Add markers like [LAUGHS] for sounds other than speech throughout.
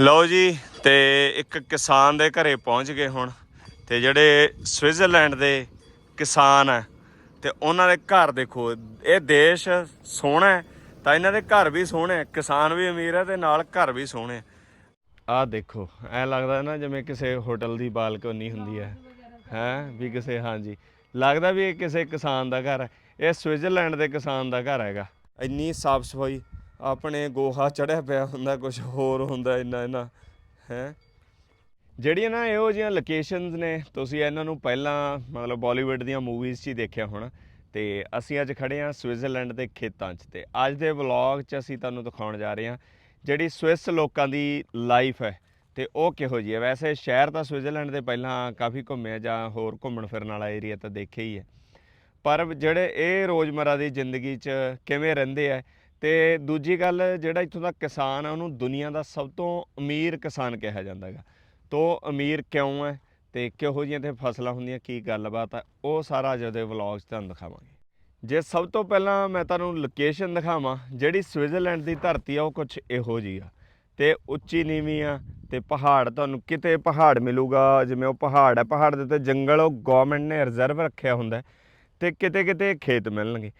ਲਓ ਜੀ, ਤੇ ਇੱਕ ਕਿਸਾਨ ਦੇ ਘਰੇ ਪਹੁੰਚ ਗਏ ਹੁਣ, ਤੇ ਜਿਹੜੇ ਸਵਿਟਜ਼ਰਲੈਂਡ ਦੇ ਕਿਸਾਨ ਆ, ਤੇ ਉਹਨਾਂ ਦੇ ਘਰ ਦੇਖੋ, ਇਹ ਦੇਸ਼ ਸੋਹਣਾ ਹੈ, ਤਾਂ ਇਹਨਾਂ ਦੇ ਘਰ ਵੀ ਸੋਹਣੇ ਕਿਸਾਨ ਵੀ ਅਮੀਰ ਹੈ ਤੇ ਨਾਲ ਘਰ ਵੀ ਸੋਹਣੇ ਆ। ਦੇਖੋ, ਐ ਲੱਗਦਾ ਨਾ ਜਿਵੇਂ ਕਿਸੇ ਹੋਟਲ ਦੀ ਬਾਲਕੋਨੀ ਹੁੰਦੀ ਹੈ। ਹੈ, ਵੀ ਕਿਸੇ, ਹਾਂਜੀ। ਲੱਗਦਾ ਵੀ ਇਹ ਕਿਸੇ ਕਿਸਾਨ ਦਾ ਘਰ ਹੈ, ਇਹ ਸਵਿਟਜ਼ਰਲੈਂਡ ਦੇ ਕਿਸਾਨ ਦਾ ਘਰ ਹੈਗਾ। ਇੰਨੀ ਸਾਫ਼ ਸਫ਼ਾਈ ਆਪਣੇ ਗੋਹਾ ਚੜਿਆ ਪਿਆ ਹੁੰਦਾ ਕੁਝ ਹੋਰ ਹੁੰਦਾ ਇੰਨਾ ਇੰਨਾ, ਹੈ? ਜਿਹੜੀਆਂ ਨਾ ਇਹੋ ਜਿਹੀਆਂ ਲੋਕੇਸ਼ਨਸ ਨੇ, ਤੁਸੀਂ ਇਹਨਾਂ ਨੂੰ ਪਹਿਲਾਂ ਮਤਲਬ ਬਾਲੀਵੁੱਡ ਦੀਆਂ ਮੂਵੀਜ਼ 'ਚ ਹੀ ਦੇਖਿਆ ਹੋਣਾ। ਤੇ ਅਸੀਂ ਅੱਜ ਖੜੇ ਹਾਂ ਸਵਿਟਜ਼ਰਲੈਂਡ ਦੇ ਖੇਤਾਂ 'ਚ ਤੇ ਅੱਜ ਦੇ ਵਲੌਗ 'ਚ ਅਸੀਂ ਤੁਹਾਨੂੰ ਦਿਖਾਉਣ ਜਾ ਰਹੇ ਹਾਂ ਜਿਹੜੀ ਸਵਿਸ ਲੋਕਾਂ ਦੀ ਲਾਈਫ ਹੈ ਤੇ ਉਹ ਕਿਹੋ ਜਿਹੀ ਹੈ। ਵੈਸੇ ਸ਼ਹਿਰ ਤਾਂ ਸਵਿਟਜ਼ਰਲੈਂਡ ਦੇ ਪਹਿਲਾਂ ਕਾਫੀ ਘੁੰਮਿਆ ਜਾਂ ਹੋਰ ਘੁੰਮਣ ਫਿਰਨ ਵਾਲਾ ਏਰੀਆ ਤਾਂ ਦੇਖਿਆ ਹੀ ਹੈ। ਪਰ ਜਿਹੜੇ ਇਹ ਰੋਜ਼ਮਰਾ ਦੀ ਜ਼ਿੰਦਗੀ 'ਚ ਕਿਵੇਂ ਰਹਿੰਦੇ ਆ ਤੇ ਦੂਜੀ ਗੱਲ ਜਿਹੜਾ ਇੱਥੋਂ ਦਾ ਕਿਸਾਨ ਆ ਉਹਨੂੰ ਦੁਨੀਆ ਦਾ ਸਭ ਤੋਂ ਅਮੀਰ ਕਿਸਾਨ ਕਿਹਾ ਜਾਂਦਾ ਹੈਗਾ। ਤੋ ਅਮੀਰ ਕਿਉਂ ਹੈ ਤੇ ਕਿਹੋ ਜਿਹੀਆਂ ਤੇ ਫਸਲਾਂ ਹੁੰਦੀਆਂ ਕੀ ਗੱਲਬਾਤ ਆ ਉਹ ਸਾਰਾ ਅੱਜ ਦੇ ਵਲੌਗ 'ਚ ਤੁਹਾਨੂੰ ਦਿਖਾਵਾਂਗੇ। ਜੇ ਸਭ ਤੋਂ ਪਹਿਲਾਂ ਮੈਂ ਤੁਹਾਨੂੰ ਲੋਕੇਸ਼ਨ ਦਿਖਾਵਾਂ ਜਿਹੜੀ ਸਵਿਟਜ਼ਰਲੈਂਡ ਦੀ ਧਰਤੀ ਆ ਉਹ ਕੁਝ ਇਹੋ ਜਿਹੀ ਆ। ਤੇ ਉੱਚੀ ਨੀਵੀਂ ਆ ਤੇ ਪਹਾੜ ਤੁਹਾਨੂੰ ਕਿਤੇ ਪਹਾੜ ਮਿਲੂਗਾ ਜਿਵੇਂ ਉਹ ਪਹਾੜ ਹੈ ਪਹਾੜ ਦੇ ਉੱਤੇ ਜੰਗਲ ਉਹ ਗਵਰਨਮੈਂਟ ਨੇ ਰਿਜ਼ਰਵ ਰੱਖਿਆ ਹੁੰਦਾ ਹੈ, ਤੇ ਕਿਤੇ ਕਿਤੇ ਖੇਤ ਮਿਲਣਗੇ।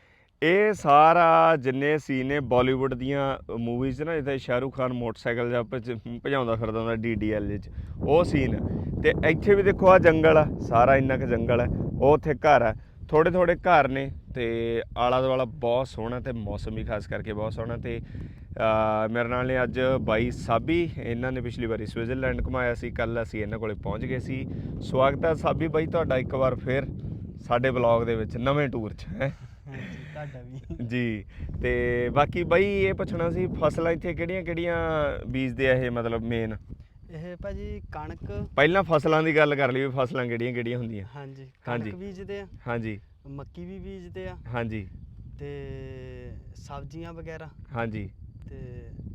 ਇਹ ਸਾਰਾ ਜਿੰਨੇ ਸੀਨ ਨੇ ਬਾਲੀਵੁੱਡ ਦੀਆਂ ਮੂਵੀਜ਼ ਨਾ ਜਿੱਥੇ ਸ਼ਾਹਰੁਖ ਖਾਨ ਮੋਟਰਸਾਈਕਲ ਜਾਂ ਭਜ- ਭਜਾਉਂਦਾ ਫਿਰਦਾ ਹੁੰਦਾ ਡੀਡੀਐਲ ਵਿੱਚ ਉਹ ਸੀਨ ਤੇ ਇੱਥੇ ਵੀ ਦੇਖੋ ਆ ਜੰਗਲ ਆ, ਸਾਰਾ ਇੰਨਾ ਕੁ ਜੰਗਲ ਹੈ ਉਹ ਉੱਥੇ ਘਰ ਆ। ਥੋੜੇ ਥੋੜੇ ਘਰ ਨੇ ਤੇ ਆਲਾ ਦੁਆਲਾ ਬਹੁਤ ਸੋਹਣਾ ਤੇ ਮੌਸਮ ਵੀ ਖਾਸ ਕਰਕੇ ਬਹੁਤ ਸੋਹਣਾ ਤੇ ਮੇਰੇ ਨਾਲ ਨੇ ਅੱਜ ਬਾਈ ਸਾਬੀ, ਇਹਨਾਂ ਨੇ ਪਿਛਲੀ ਵਾਰੀ ਸਵਿਟਜ਼ਰਲੈਂਡ ਘੁਮਾਇਆ ਸੀ ਕੱਲ ਅਸੀਂ ਇਹਨਾਂ ਕੋਲੇ ਪਹੁੰਚ ਗਏ ਸੀ। ਸਵਾਗਤ ਹੈ ਸਾਬੀ ਬਾਈ, ਤੁਹਾਡਾ ਇੱਕ ਵਾਰ ਫੇਰ ਸਾਡੇ ਬਲੌਗ ਦੇ ਵਿੱਚ ਨਵੇਂ ਟੂਰ 'ਚ, ਹੈ। ਹਾਂਜੀ ਤੁਹਾਡਾ ਵੀ। ਜੀ ਤੇ ਬਾਕੀ ਬਾਈ ਇਹ ਪੁੱਛਣਾ ਸੀ ਫਸਲਾਂ ਇੱਥੇ ਕਿਹੜੀਆਂ ਕਿਹੜੀਆਂ ਬੀਜਦੇ ਆ ਇਹ ਮਤਲਬ ਮੇਨ ਇਹ ਭਾਜੀ ਕਣਕ। ਪਹਿਲਾਂ ਫਸਲਾਂ ਦੀ ਗੱਲ ਕਰ ਲਈ ਵੀ ਫਸਲਾਂ ਕਿਹੜੀਆਂ ਕਿਹੜੀਆਂ ਹੁੰਦੀਆਂ। ਹਾਂਜੀ ਹਾਂਜੀ। ਕਣਕ ਬੀਜਦੇ ਆ। ਹਾਂਜੀ। ਮੱਕੀ ਵੀ ਬੀਜਦੇ ਆ। ਹਾਂਜੀ। ਤੇ ਸਬਜ਼ੀਆਂ ਵਗੈਰਾ। ਹਾਂਜੀ। ਤੇ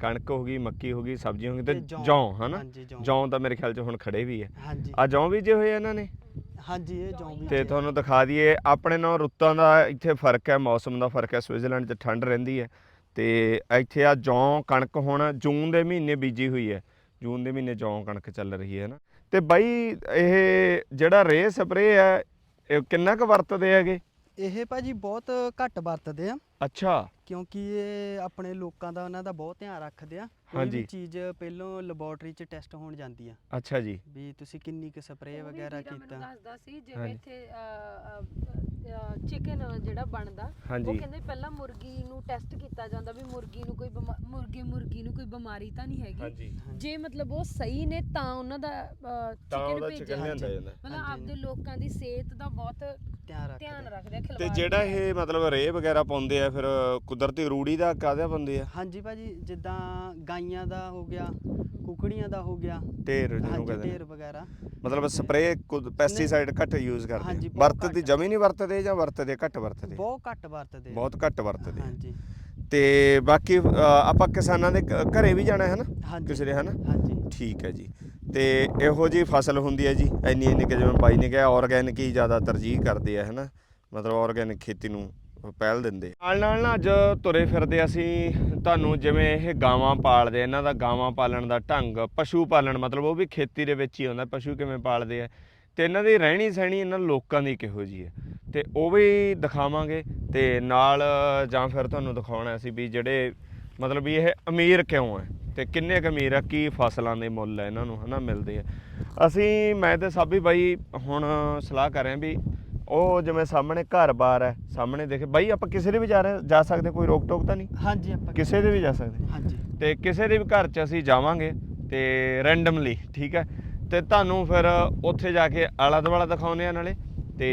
ਕਣਕ ਹੋ ਗਈ ਮੱਕੀ ਹੋ ਗਈ ਸਬਜ਼ੀਆਂ ਹੋ ਗਈ ਤੇ ਤੇ ਜੌਂ। ਜੌਂ ਹਨਾ? ਹਾਂਜੀ ਜੌਂ। ਜੌਂ ਤਾਂ ਮੇਰੇ ਖਿਆਲ 'ਚ ਹੁਣ ਖੜੇ ਵੀ ਹੈ ਹਾਂਜੀ। ਆ ਜੌਂ ਬੀਜੇ ਹੋਏ ਆ ਇਹਨਾਂ ਨੇ? ਹਾਂਜੀ ਇਹ ਜੌਂ ਵੀ ਤੇ ਤੁਹਾਨੂੰ ਦਿਖਾ ਦਈਏ ਆਪਣੇ ਨਾਲ ਰੁੱਤਾਂ ਦਾ ਇੱਥੇ ਫ਼ਰਕ ਹੈ ਮੌਸਮ ਦਾ ਫ਼ਰਕ ਹੈ ਸਵਿਟਜ਼ਰਲੈਂਡ 'ਚ ਠੰਡ ਰਹਿੰਦੀ ਹੈ। ਤੇ ਇੱਥੇ ਆ ਜੌਂ ਕਣਕ ਹੁਣ ਜੂਨ ਦੇ ਮਹੀਨੇ ਬੀਜੀ ਹੋਈ ਹੈ। ਜੂਨ ਦੇ ਮਹੀਨੇ ਜੌਂ ਕਣਕ ਚੱਲ ਰਹੀ ਹੈ ਨਾ। ਤੇ ਬਾਈ ਇਹ ਜਿਹੜਾ ਰੇ ਸਪਰੇ ਹੈ ਇਹ ਕਿੰਨਾ ਕੁ ਵਰਤਦੇ ਹੈਗੇ? ਇਹ ਭਾਜੀ ਬਹੁਤ ਘੱਟ ਵਰਤਦੇ ਆ। ਅੱਛਾ। ਕਿਉਂਕਿ ਇਹ ਆਪਣੇ ਲੋਕਾਂ ਦਾ ਉਹਨਾਂ ਦਾ ਬਹੁਤ ਧਿਆਨ ਰੱਖਦੇ ਆ। ਕੋਈ ਹਾਂਜੀ। ਵੀ ਚੀਜ਼ ਪਹਿਲੋਂ ਲੈਬੋਰਟਰੀ 'ਚ ਟੈਸਟ ਹੋਣ ਜਾਂਦੀ ਆ। ਅੱਛਾ ਜੀ। ਵੀ ਤੁਸੀਂ ਕਿੰਨੀ ਕੁ ਸਪਰੇਅ ਵਗੈਰਾ ਕੀਤਾ। ਦੱਸਦਾ ਸੀ ਹਾਂਜੀ। ਜਿਵੇਂ ਇੱਥੇ ਚਿਕਨ ਜਿਹੜਾ ਬਣਦਾ ਉਹ ਕਹਿੰਦੇ ਪਹਿਲਾਂ ਮੁਰਗੀ ਨੂੰ ਟੈਸਟ ਕੀਤਾ ਜਾਂਦਾ ਵੀ ਮੁਰਗੀ ਨੂੰ ਕੋਈ ਬਿਮਾ- ਮੁਰਗੇ ਮੁਰਗੀ ਨੂੰ ਕੋਈ ਬਿਮਾਰੀ ਤਾਂ ਨਹੀਂ ਹੈਗੀ। ਹਾਂਜੀ। ਜੇ ਮਤਲਬ ਉਹ ਸਹੀ ਨੇ ਤਾਂ ਉਹਨਾਂ ਦਾ ਚਿਕਨ ਭੇਜਿਆ ਮਤਲਬ। ਆਪਦੇ ਲੋਕਾਂ ਦੀ ਸਿਹਤ ਦਾ ਬਹੁਤ ਧਿਆਨ ਰੱਖਦੇ। ਆ। ਤੇ ਜਿਹੜਾ ਇਹ ਮਤਲਬ ਰੇ ਵਗੈਰਾ ਪਾਉਂਦੇ ਆ ਫਿਰ ਕੁਦਰਤੀ ਰੂੜੀ ਦਾ ਕਾਹਦਾ ਪਾਉਂਦੇ ਆ? ਹਾਂਜੀ ਭਾਜੀ ਜਿੱਦਾਂ ਗਾਈਆਂ ਦਾ ਹੋ ਗਿਆ ਕੁਕੜੀਆਂ ਦਾ ਹੋ ਗਿਆ। ਢੇਰ ਜਿਹਨੂੰ ਕਹਿੰਦੇ ਢੇਰ ਵਗੈਰਾ। ਮਤਲਬ ਸਪਰੇ ਪੈਸਟੀਸਾਈਡ ਘੱਟ ਯੂਜ਼ ਕਰਦੇ ਵਰਤਦੇ। ਜਮੀ ਨਹੀਂ ਵਰਤਦੇ? ਜਾਂ ਵਰਤਦੇ ਘੱਟ ਵਰਤਦੇ? ਬਹੁਤ ਘੱਟ ਵਰਤਦੇ। ਬਹੁਤ ਘੱਟ ਵਰਤਦੇ। ਹਾਂਜੀ। ਤੇ ਬਾਕੀ ਅ, ਆਪਾਂ ਕਿਸਾਨਾਂ ਦੇ ਘ- ਘਰੇ ਵੀ ਜਾਣਾ ਹੈ ਨਾ? ਹਾਂਜੀ। ਕਿਸੇ ਦੇ ਹਨਾ? ਹਾਂਜੀ। ਠੀਕ ਹੈ ਜੀ। ਤੇ ਇਹੋ ਜੀ ਫਸਲ ਹੁੰਦੀ ਹੈ ਜੀ ਇੰਨੀ ਇੰਨੀ ਕਿ ਜਿਵੇਂ ਬਾਈ ਨੇ ਕਿਹਾ ਆਰਗੈਨਿਕ ਹੀ ਜ਼ਿਆਦਾ ਤਰਜੀਹ ਕਰਦੇ ਆ ਹਨਾ? ਮਤਲਬ ਆਰਗੈਨਿਕ ਖੇਤੀ ਨੂੰ ਪਹਿਲ ਦਿੰਦੇ ਨਾਲ ਨਾਲ ਨਾ ਅੱਜ ਤੁਰੇ ਫਿਰਦੇ ਅਸੀਂ ਤੁਹਾਨੂੰ ਜਿਵੇਂ ਇਹ ਗਾਵਾਂ ਪਾਲਦੇ ਆ, ਇਹਨਾਂ ਦਾ ਗਾਵਾਂ ਪਾਲਣ ਦਾ ਢੰਗ ਪਸ਼ੂ ਪਾਲਣ ਮਤਲਬ ਉਹ ਵੀ ਖੇਤੀ ਦੇ ਵਿੱਚ ਹੀ ਹੁੰਦਾ ਪਸ਼ੂ ਕਿਵੇਂ ਪਾਲਦੇ ਆ? ਤੇ ਇਹਨਾਂ ਦੀ ਰਹਿਣੀ ਸਹਿਣੀ ਇਹਨਾਂ ਲੋਕਾਂ ਦੀ ਕਿਹੋ ਜੀ ਹੈ। ਤੇ ਉਹ ਵੀ ਦਿਖਾਵਾਂਗੇ ਤੇ ਨਾਲ ਜਾਂ ਫਿਰ ਤੁਹਾਨੂੰ ਦਿਖਾਉਣਾ ਸੀ ਵੀ ਜਿਹੜੇ ਮਤਲਬ ਵੀ ਇਹ ਅਮੀਰ ਕਿਉਂ ਹੈ ਤੇ ਕਿੰਨੇ ਕੁ ਅਮੀਰ ਆ ਕੀ ਫਸਲਾਂ ਦੇ ਮੁੱਲ ਹੈ ਇਹਨਾਂ ਨੂੰ ਹਨਾ ਮਿਲਦੇ ਆ। ਅਸੀਂ ਮੈਂ ਤੇ ਸਾਬੀ ਬਾਈ ਹੁਣ ਸਲਾਹ ਕਰ ਰਹੇ ਹਾਂ ਵੀ ਉਹ ਜਿਵੇਂ ਸਾਹਮਣੇ ਘਰ-ਬਾਰ ਹੈ ਸਾਹਮਣੇ ਦੇਖੇ ਬਾਈ ਆਪਾਂ ਕਿਸੇ ਦੇ ਵੀ ਜਾ ਰਹੇ ਜਾ ਸਕਦੇ ਕੋਈ ਰੋਕ ਟੋਕ ਤਾਂ ਨਹੀਂ? ਹਾਂਜੀ ਆਪਾਂ ਕਿਸੇ ਦੇ ਵੀ ਜਾ ਸਕਦੇ। ਹਾਂਜੀ ਤੇ ਕਿਸੇ ਦੇ ਵੀ ਘਰ 'ਚ ਅਸੀਂ ਜਾਵਾਂਗੇ ਤੇ ਰੈਂਡਮਲੀ ਠੀਕ ਹੈ? ਤੇ ਤੁਹਾਨੂੰ ਫਿਰ ਉੱਥੇ ਜਾ ਕੇ ਆਲਾ ਦੁਆਲਾ ਦਿਖਾਉਨੇ ਆ ਨਾਲੇ ਤੇ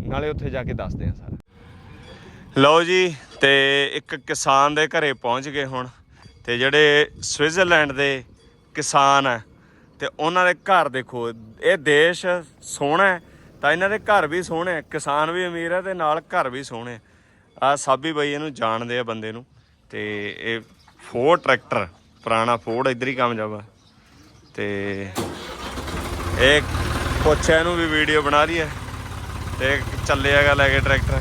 ਨਾਲੇ ਉੱਥੇ ਜਾ ਕੇ ਦੱਸਦੇ ਆ ਸਾਰਾ। ਲਓ ਜੀ, ਤੇ ਇੱਕ ਕਿਸਾਨ ਦੇ ਘਰੇ ਪਹੁੰਚ ਗਏ ਹੁਣ ਤੇ ਜਿਹੜੇ ਸਵਿਟਜ਼ਰਲੈਂਡ ਦੇ ਕਿਸਾਨ ਆ ਤੇ ਉਹਨਾਂ ਦੇ ਘਰ ਦੇਖੋ, ਇਹ ਦੇਸ਼ ਸੋਹਣਾ ਹੈ, ਤਾਂ ਇਹਨਾਂ ਦੇ ਘਰ ਵੀ ਸੋਹਣੇ ਕਿਸਾਨ ਵੀ ਅਮੀਰ ਹੈ ਤੇ ਨਾਲ ਘਰ ਵੀ ਸੋਹਣੇ ਆ। ਆਹ ਸਾਬੀ ਬਾਈ ਇਹਨੂੰ ਜਾਣਦੇ ਆ ਬੰਦੇ ਨੂੰ ਤੇ ਇਹ ਫੋਰਡ ਟਰੈਕਟਰ ਪੁਰਾਣਾ ਫੋਰਡ ਇੱਧਰ ਹੀ ਕਾਮਯਾਬ ਆ। ਤੇ ਇਹ ਪੁੱਛਿਆ ਇਹਨੂੰ ਵੀ ਵੀਡੀਓ ਬਣਾ ਰਹੀ ਹੈ ਤੇ ਚੱਲਿਆਗਾ ਲੈ ਕੇ ਟਰੈਕਟਰ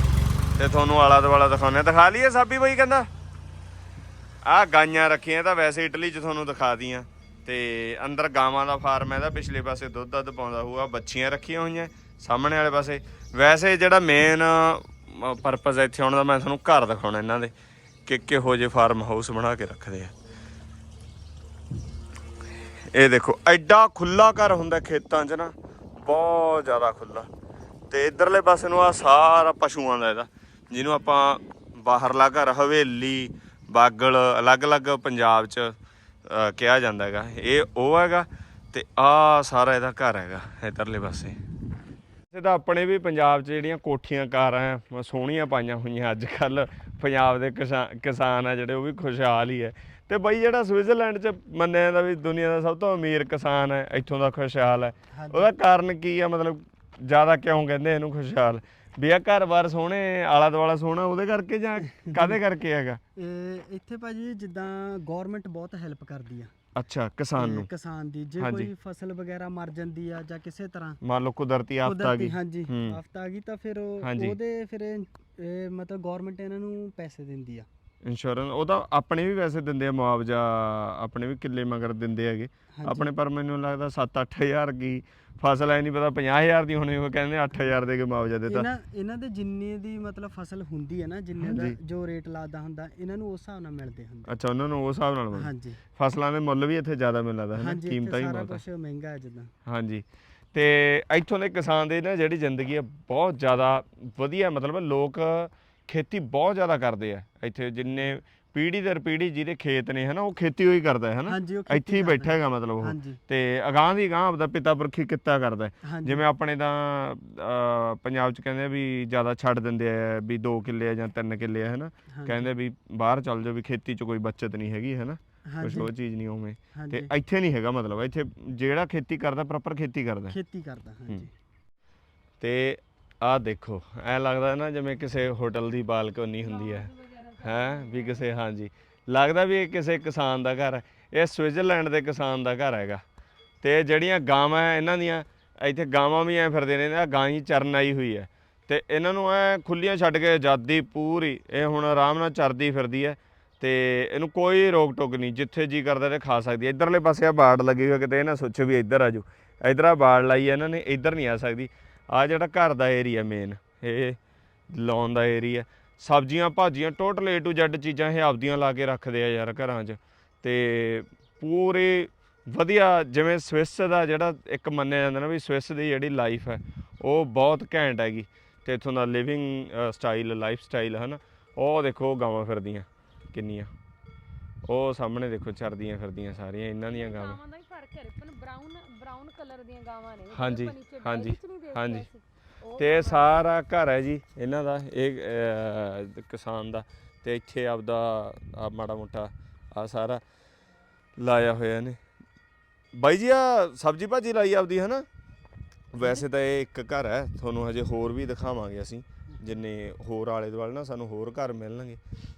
ਤੇ ਤੁਹਾਨੂੰ ਆਲਾ ਦੁਆਲਾ ਦਿਖਾਉਂਦੇ ਆ। ਦਿਖਾ ਲਈਏ ਸਾਬੀ ਬਾਈ ਕਹਿੰਦਾ ਆਹ ਗਾਈਆਂ ਰੱਖੀਆਂ ਤਾਂ ਵੈਸੇ ਇਟਲੀ 'ਚ ਤੁਹਾਨੂੰ ਦਿਖਾ ਦੀਆਂ ਤੇ ਅੰਦਰ ਗਾਵਾਂ ਦਾ ਫਾਰਮ ਹੈ ਇਹਦਾ ਪਿਛਲੇ ਪਾਸੇ ਦੁੱਧ ਦੱਧ ਪਾਉਂਦਾ ਹੋਊਗਾ ਬੱਚੀਆਂ ਰੱਖੀਆਂ ਹੋਈਆਂ ਸਾਹਮਣੇ ਵਾਲੇ ਪਾਸੇ ਵੈਸੇ ਜਿਹੜਾ ਮੇਨ ਪਰਪਸ ਇੱਥੇ ਆਉਣ ਦਾ ਮੈਂ ਤੁਹਾਨੂੰ ਘਰ ਦਿਖਾਉਣਾ ਇਹਨਾਂ ਦੇ ਕਿ ਕਿਹੋ ਜਿਹੇ ਫਾਰਮ ਹਾਊਸ ਬਣਾ ਕੇ ਰੱਖਦੇ ਆ ਇਹ ਦੇਖੋ, ਐਡਾ ਖੁੱਲਾ ਘਰ ਹੁੰਦਾ ਖੇਤਾਂ 'ਚ ਨਾ, ਬਹੁਤ ਜ਼ਿਆਦਾ ਖੁੱਲਾ ਤੇ ਇਧਰਲੇ ਪਾਸੇ ਨੂੰ ਆ ਸਾਰਾ ਪਸ਼ੂਆਂ ਦਾ ਇਹਦਾ, ਜਿਹਨੂੰ ਆਪਾਂ ਬਾਹਰਲਾ ਘਰ, ਹਵੇਲੀ, ਬਾਗਲ, ਅਲੱਗ-ਅਲੱਗ ਪੰਜਾਬ 'ਚ ਕਿਹਾ ਜਾਂਦਾ ਹੈਗਾ। ਇਹ ਉਹ ਹੈਗਾ ਤੇ ਆ ਸਾਰਾ ਇਹਦਾ ਘਰ ਹੈਗਾ, ਇਧਰਲੇ ਪਾਸੇ। ਇਹ ਤਾਂ ਆਪਣੇ ਵੀ ਪੰਜਾਬ 'ਚ ਜਿਹੜੀਆਂ ਕੋਠੀਆਂ, ਕਾਰਾਂ ਸੋਹਣੀਆਂ ਪਾਈਆਂ ਹੋਈਆਂ ਅੱਜ ਕੱਲ ਪੰਜਾਬ ਦੇ ਕਿਸਾ- ਕਿਸਾਨ ਆ ਜਿਹੜੇ, ਉਹ ਵੀ ਖੁਸ਼ਹਾਲ ਹੀ ਹੈ ਤੇ ਬਈ ਜਿਹੜਾ ਸਵਿਟਜ਼ਰਲੈਂਡ 'ਚ ਮੰਨਿਆ ਜਾਂਦਾ ਵੀ ਦੁਨੀਆ ਦਾ ਸਭ ਤੋਂ ਅਮੀਰ ਕਿਸਾਨ ਹੈ ਇੱਥੋਂ ਦਾ ਖੁਸ਼ਹਾਲ ਹੈ। ਉਹਦਾ ਕਾਰਨ ਕੀ ਆ? ਮਤਲਬ ਜ਼ਿਆਦਾ ਕਿਉਂ ਕਹਿੰਦੇ ਇਹਨੂੰ ਖੁਸ਼ਹਾਲ? ਵੀ ਆ ਘਰ-ਬਾਰ ਸੋਹਣੇ ਆਲਾ ਦੁਆਲਾ ਸੋਹਣਾ ਉਹਦੇ ਕਰਕੇ ਜਾਂ ਕਾਦੇ ਕਰਕੇ ਹੈਗਾ? ਇਹ ਇੱਥੇ ਭਾਜੀ ਜਿੱਦਾਂ ਗਵਰਨਮੈਂਟ ਬਹੁਤ ਹੈਲਪ ਕਰਦੀ ਆ। ਅੱਛਾ ਕਿਸਾਨ ਨੂੰ? ਕਿਸਾਨ ਦੀ। ਜੇ। ਕੋਈ ਫਸਲ ਵਗੈਰਾ ਮਰ ਜਾਂਦੀ ਆ ਜਾਂ ਕਿਸੇ ਤਰ੍ਹਾਂ ਮੰਨ ਲਓ ਕੁਦਰਤੀ ਆਫਤ ਆ ਗਈ। ਹਾਂਜੀ। ਆਫਤ ਆ ਗਈ ਤਾਂ ਫਿਰ। ਉਹਦੇ ਫਿਰ ਮਤਲਬ ਗਵਰਨਮੈਂਟ ਇਹਨਾਂ ਨੂੰ ਪੈਸੇ ਦਿੰਦੀ ਆ। ਇੰਸ਼ੋਰੈਂਸ ਉਹ ਤਾਂ ਆਪਣੇ ਵੀ ਪੈਸੇ ਦਿੰਦੇ ਆ ਮੁਆਵਜ਼ਾ ਆਪਣੇ ਵੀ ਕਿੱਲੇ ਮਗਰ ਦਿੰਦੇ ਹੈਗੇ। ਆਪਣੇ ਪਰ ਮੈਨੂੰ ਲੱਗਦਾ 7-8000 ਕੀ ਫਸਲ ਐ ਨਹੀਂ ਪਤਾ 50000 ਦੀ ਹੋਣੀ ਉਹ ਕਹਿੰਦੇ 8000 ਦੇ ਕੇ ਮੁਆਵਜ਼ਾ ਦਿੱਤਾ। ਇਹਨਾਂ ਇਹਨਾਂ ਦੇ ਜਿੰਨੇ ਦੀ ਮਤਲਬ ਫਸਲ ਹੁੰਦੀ ਹੈ ਨਾ ਜਿੰਨੇ ਦਾ। ਜੋ ਰੇਟ ਲੱਗਦਾ ਹੁੰਦਾ ਇਹਨਾਂ ਨੂੰ ਉਸ ਹਿਸਾਬ ਨਾਲ ਮਿਲਦੇ ਹੁੰਦੇ। ਅੱਛਾ ਉਹਨਾਂ ਨੂੰ ਉਸ ਹਿਸਾਬ ਨਾਲ ਮਿਲਦਾ। ਹਾਂਜੀ। ਫਸਲਾਂ ਦੇ ਮੁੱਲ ਵੀ ਇੱਥੇ ਜ਼ਿਆਦਾ ਮਿਲ ਲੱਗਦਾ ਹੈ ਕੀਮਤਾਂ ਹੀ ਬਹੁਤ ਕੁਝ ਮਹਿੰਗਾ ਹੈ ਜਿੱਦਾਂ। ਹਾਂਜੀ। ਤੇ ਇੱਥੋਂ ਦੇ ਕਿਸਾਨ ਦੀ ਨਾ ਜਿਹੜੀ ਜ਼ਿੰਦਗੀ ਹੈ ਬਹੁਤ ਜ਼ਿਆਦਾ ਵਧੀਆ ਮਤਲਬ ਲੋਕ ਖੇਤੀ ਬਹੁਤ ਜ਼ਿਆਦਾ ਕਰਦੇ ਆ। ਇੱਥੇ ਜਿੰਨੇ ਪੀੜ੍ਹੀ ਦਰ ਪੀੜ੍ਹੀ ਜਿਹਦੇ ਖੇਤ ਨੇ ਹਨਾ ਉਹ ਖੇਤੀ ਹੋਈ ਕਰਦਾ ਹੈ ਹਨਾ। ਹਾਂਜੀ ਉਹ ਖੇਤੀ ਇੱਥੇ ਹੀ ਕਰਦਾ ਬੈਠਾ ਹੈਗਾ ਮਤਲਬ ਉਹ। ਹਾਂਜੀ। ਤੇ ਅਗਾਂਹ ਦੀ ਅਗਾਂਹ ਆਪਦਾ ਪਿਤਾ ਪੁਰਖੀ ਕਿੱਤਾ ਕਰਦਾ ਹੈ। ਹਾਂਜੀ। ਜਿਵੇਂ ਆਪਣੇ ਤਾਂ ਅਹ, ਪੰਜਾਬ ਚ ਕਹਿੰਦੇ ਆ ਵੀ ਜ਼ਿਆਦਾ ਛੱਡ ਦਿੰਦੇ ਆ ਵੀ 2 ਕਿੱਲੇ ਆ ਜਾਂ 3 ਕਿੱਲੇ ਆ ਹਨਾ। ਹਾਂਜੀ, ਕਹਿੰਦੇ ਵੀ ਬਾਹਰ ਚੱਲ ਜਾਓ ਵੀ ਖੇਤੀ ਚ ਕੋਈ ਬੱਚਤ ਨਹੀਂ ਹੈਗੀ ਹਨਾ। ਕੁਝ ਹਾਂਜੀ ਉਹ ਚੀਜ਼ ਨਹੀਂ ਉਵੇਂ। ਤੇ ਹਾਂਜੀ। ਇੱਥੇ ਨਹੀਂ ਹੈਗਾ ਮਤਲਬ। ਇੱਥੇ ਜਿਹੜਾ ਖੇਤੀ ਕਰਦਾ ਪ੍ਰੋਪਰ ਖੇਤੀ ਕਰਦਾ। ਖੇਤੀ ਕਰਦਾ ਹਾਂਜੀ। ਤੇ ਆਹ ਦੇਖੋ ਐ ਲੱਗਦਾ ਨਾ ਜਿਵੇਂ ਕਿਸੇ ਹੋਟਲ ਦੀ ਬਾਲਕੋਨੀ ਹੁੰਦੀ ਹੈ। ਹੈ? ਵੀ ਕਿਸੇ ਹਾਂਜੀ। ਲੱਗਦਾ ਵੀ ਇਹ ਕਿਸੇ ਕਿਸਾਨ ਦਾ ਘਰ ਹੈ। ਇਹ ਸਵਿਟਜ਼ਰਲੈਂਡ ਦੇ ਕਿਸਾਨ ਦਾ ਘਰ ਹੈਗਾ। ਤੇ ਜਿਹੜੀਆਂ ਗਾਵਾਂ ਹੈ, ਇਹਨਾਂ ਦੀਆਂ ਇੱਥੇ ਗਾਵਾਂ ਵੀ ਐ ਫਿਰਦੇ ਨੇ ਆ ਗਾਂ ਹੀ ਚਰਨ ਆਈ ਹੋਈ ਹੈ। ਤੇ ਇਹਨਾਂ ਨੂੰ ਐ ਖੁੱਲੀਆਂ ਛੱਡ ਕੇ ਆਜ਼ਾਦੀ ਪੂਰੀ ਇਹ ਹੁਣ ਆਰਾਮ ਨਾਲ ਚਰਦੀ ਫਿਰਦੀ ਹੈ। ਤੇ ਇਹਨੂੰ ਕੋਈ ਰੋਕ ਟੋਕ ਨਹੀਂ ਜਿੱਥੇ ਜੀ ਕਰਦਾ ਤੇ ਖਾ ਸਕਦੀ ਹੈ। ਇਧਰਲੇ ਪਾਸੇ ਆ ਬਾੜ ਲੱਗੀ ਹੋਈ ਕਿਤੇ ਇਹ ਨਾ ਸੋਚੋ ਵੀ ਇੱਧਰ ਆ ਜਾਓ। ਇਧਰ ਆ ਬਾੜ ਲਾਈ ਹੈ ਇਹਨਾਂ ਨੇ ਇੱਧਰ ਨਹੀਂ ਆ ਸਕਦੀ। ਆ ਜਿਹੜਾ ਘਰ ਦਾ ਏਰੀਆ ਮੇਨ ਇਹ ਲਾਉਣ ਦਾ ਏਰੀਆ ਸਬਜ਼ੀਆਂ ਭਾਜੀਆਂ ਟੋਟਲ A to Z ਚੀਜ਼ਾਂ ਇਹ ਆਪਦੀਆਂ ਲਾ ਕੇ ਰੱਖਦੇ ਆ ਯਾਰ ਘਰਾਂ 'ਚ। ਤੇ ਪੂਰੇ ਵਧੀਆ, ਜਿਵੇਂ ਸਵਿਸ ਦਾ ਜਿਹੜਾ ਇੱਕ ਮੰਨਿਆ ਜਾਂਦਾ ਨਾ ਵੀ ਸਵਿਸ ਦੀ ਜਿਹੜੀ ਲਾਈਫ ਹੈ, ਉਹ ਬਹੁਤ ਘੈਂਟ ਹੈਗੀ। ਤੇ ਇਥੋਂ ਦਾ ਲਿਵਿੰਗ ਸਟਾਈਲ ਲਾਈਫ ਸਟਾਈਲ ਹੈ ਨਾ ਉਹ ਦੇਖੋ ਗਾਵਾਂ ਫਿਰਦੀਆਂ, ਕਿੰਨੀਆਂ। ਉਹ ਸਾਹਮਣੇ ਦੇਖੋ ਚਰਦੀਆਂ ਫਿਰਦੀਆਂ ਸਾਰੀਆਂ, ਇਹਨਾਂ ਦੀਆਂ ਗਾਵਾਂ। ਫ਼ਰਕ ਹੈ ਰਿਪਨ ਬ੍ਰਾਊਨ ਬ੍ਰਾਊਨ ਕਲਰ ਦੀਆਂ ਗਾਵਾਂ ਨੇ। ਹਾਂਜੀ, ਹਾਂਜੀ, ਹਾਂਜੀ। ਤੇ ਸਾਰਾ ਘਰ ਹੈ ਜੀ ਇਹਨਾਂ ਦਾ ਇਹ ਅਹ, ਕਿਸਾਨ ਦਾ। ਤੇ ਇੱਥੇ ਆਪਦਾ ਆ ਮਾੜਾ ਮੋਟਾ ਆ ਸਾਰਾ ਲਾਇਆ ਹੋਇਆ ਨੇ। ਬਾਈ ਜੀ ਆ ਸਬਜੀ ਭਾਜੀ ਲਾਈ ਆਪਦੀ ਹੈ ਨਾ ਵੈਸੇ ਤਾਂ ਇਹ ਇੱਕ ਘਰ ਹੈ ਤੁਹਾਨੂੰ ਹਜੇ ਹੋਰ ਵੀ ਦਿਖਾਵਾਂਗੇ ਅਸੀਂ। ਜਿੰਨੇ ਹੋਰ ਆਲੇ ਦੁਆਲੇ ਨਾ ਸਾਨੂੰ ਹੋਰ ਘਰ ਮਿਲਣਗੇ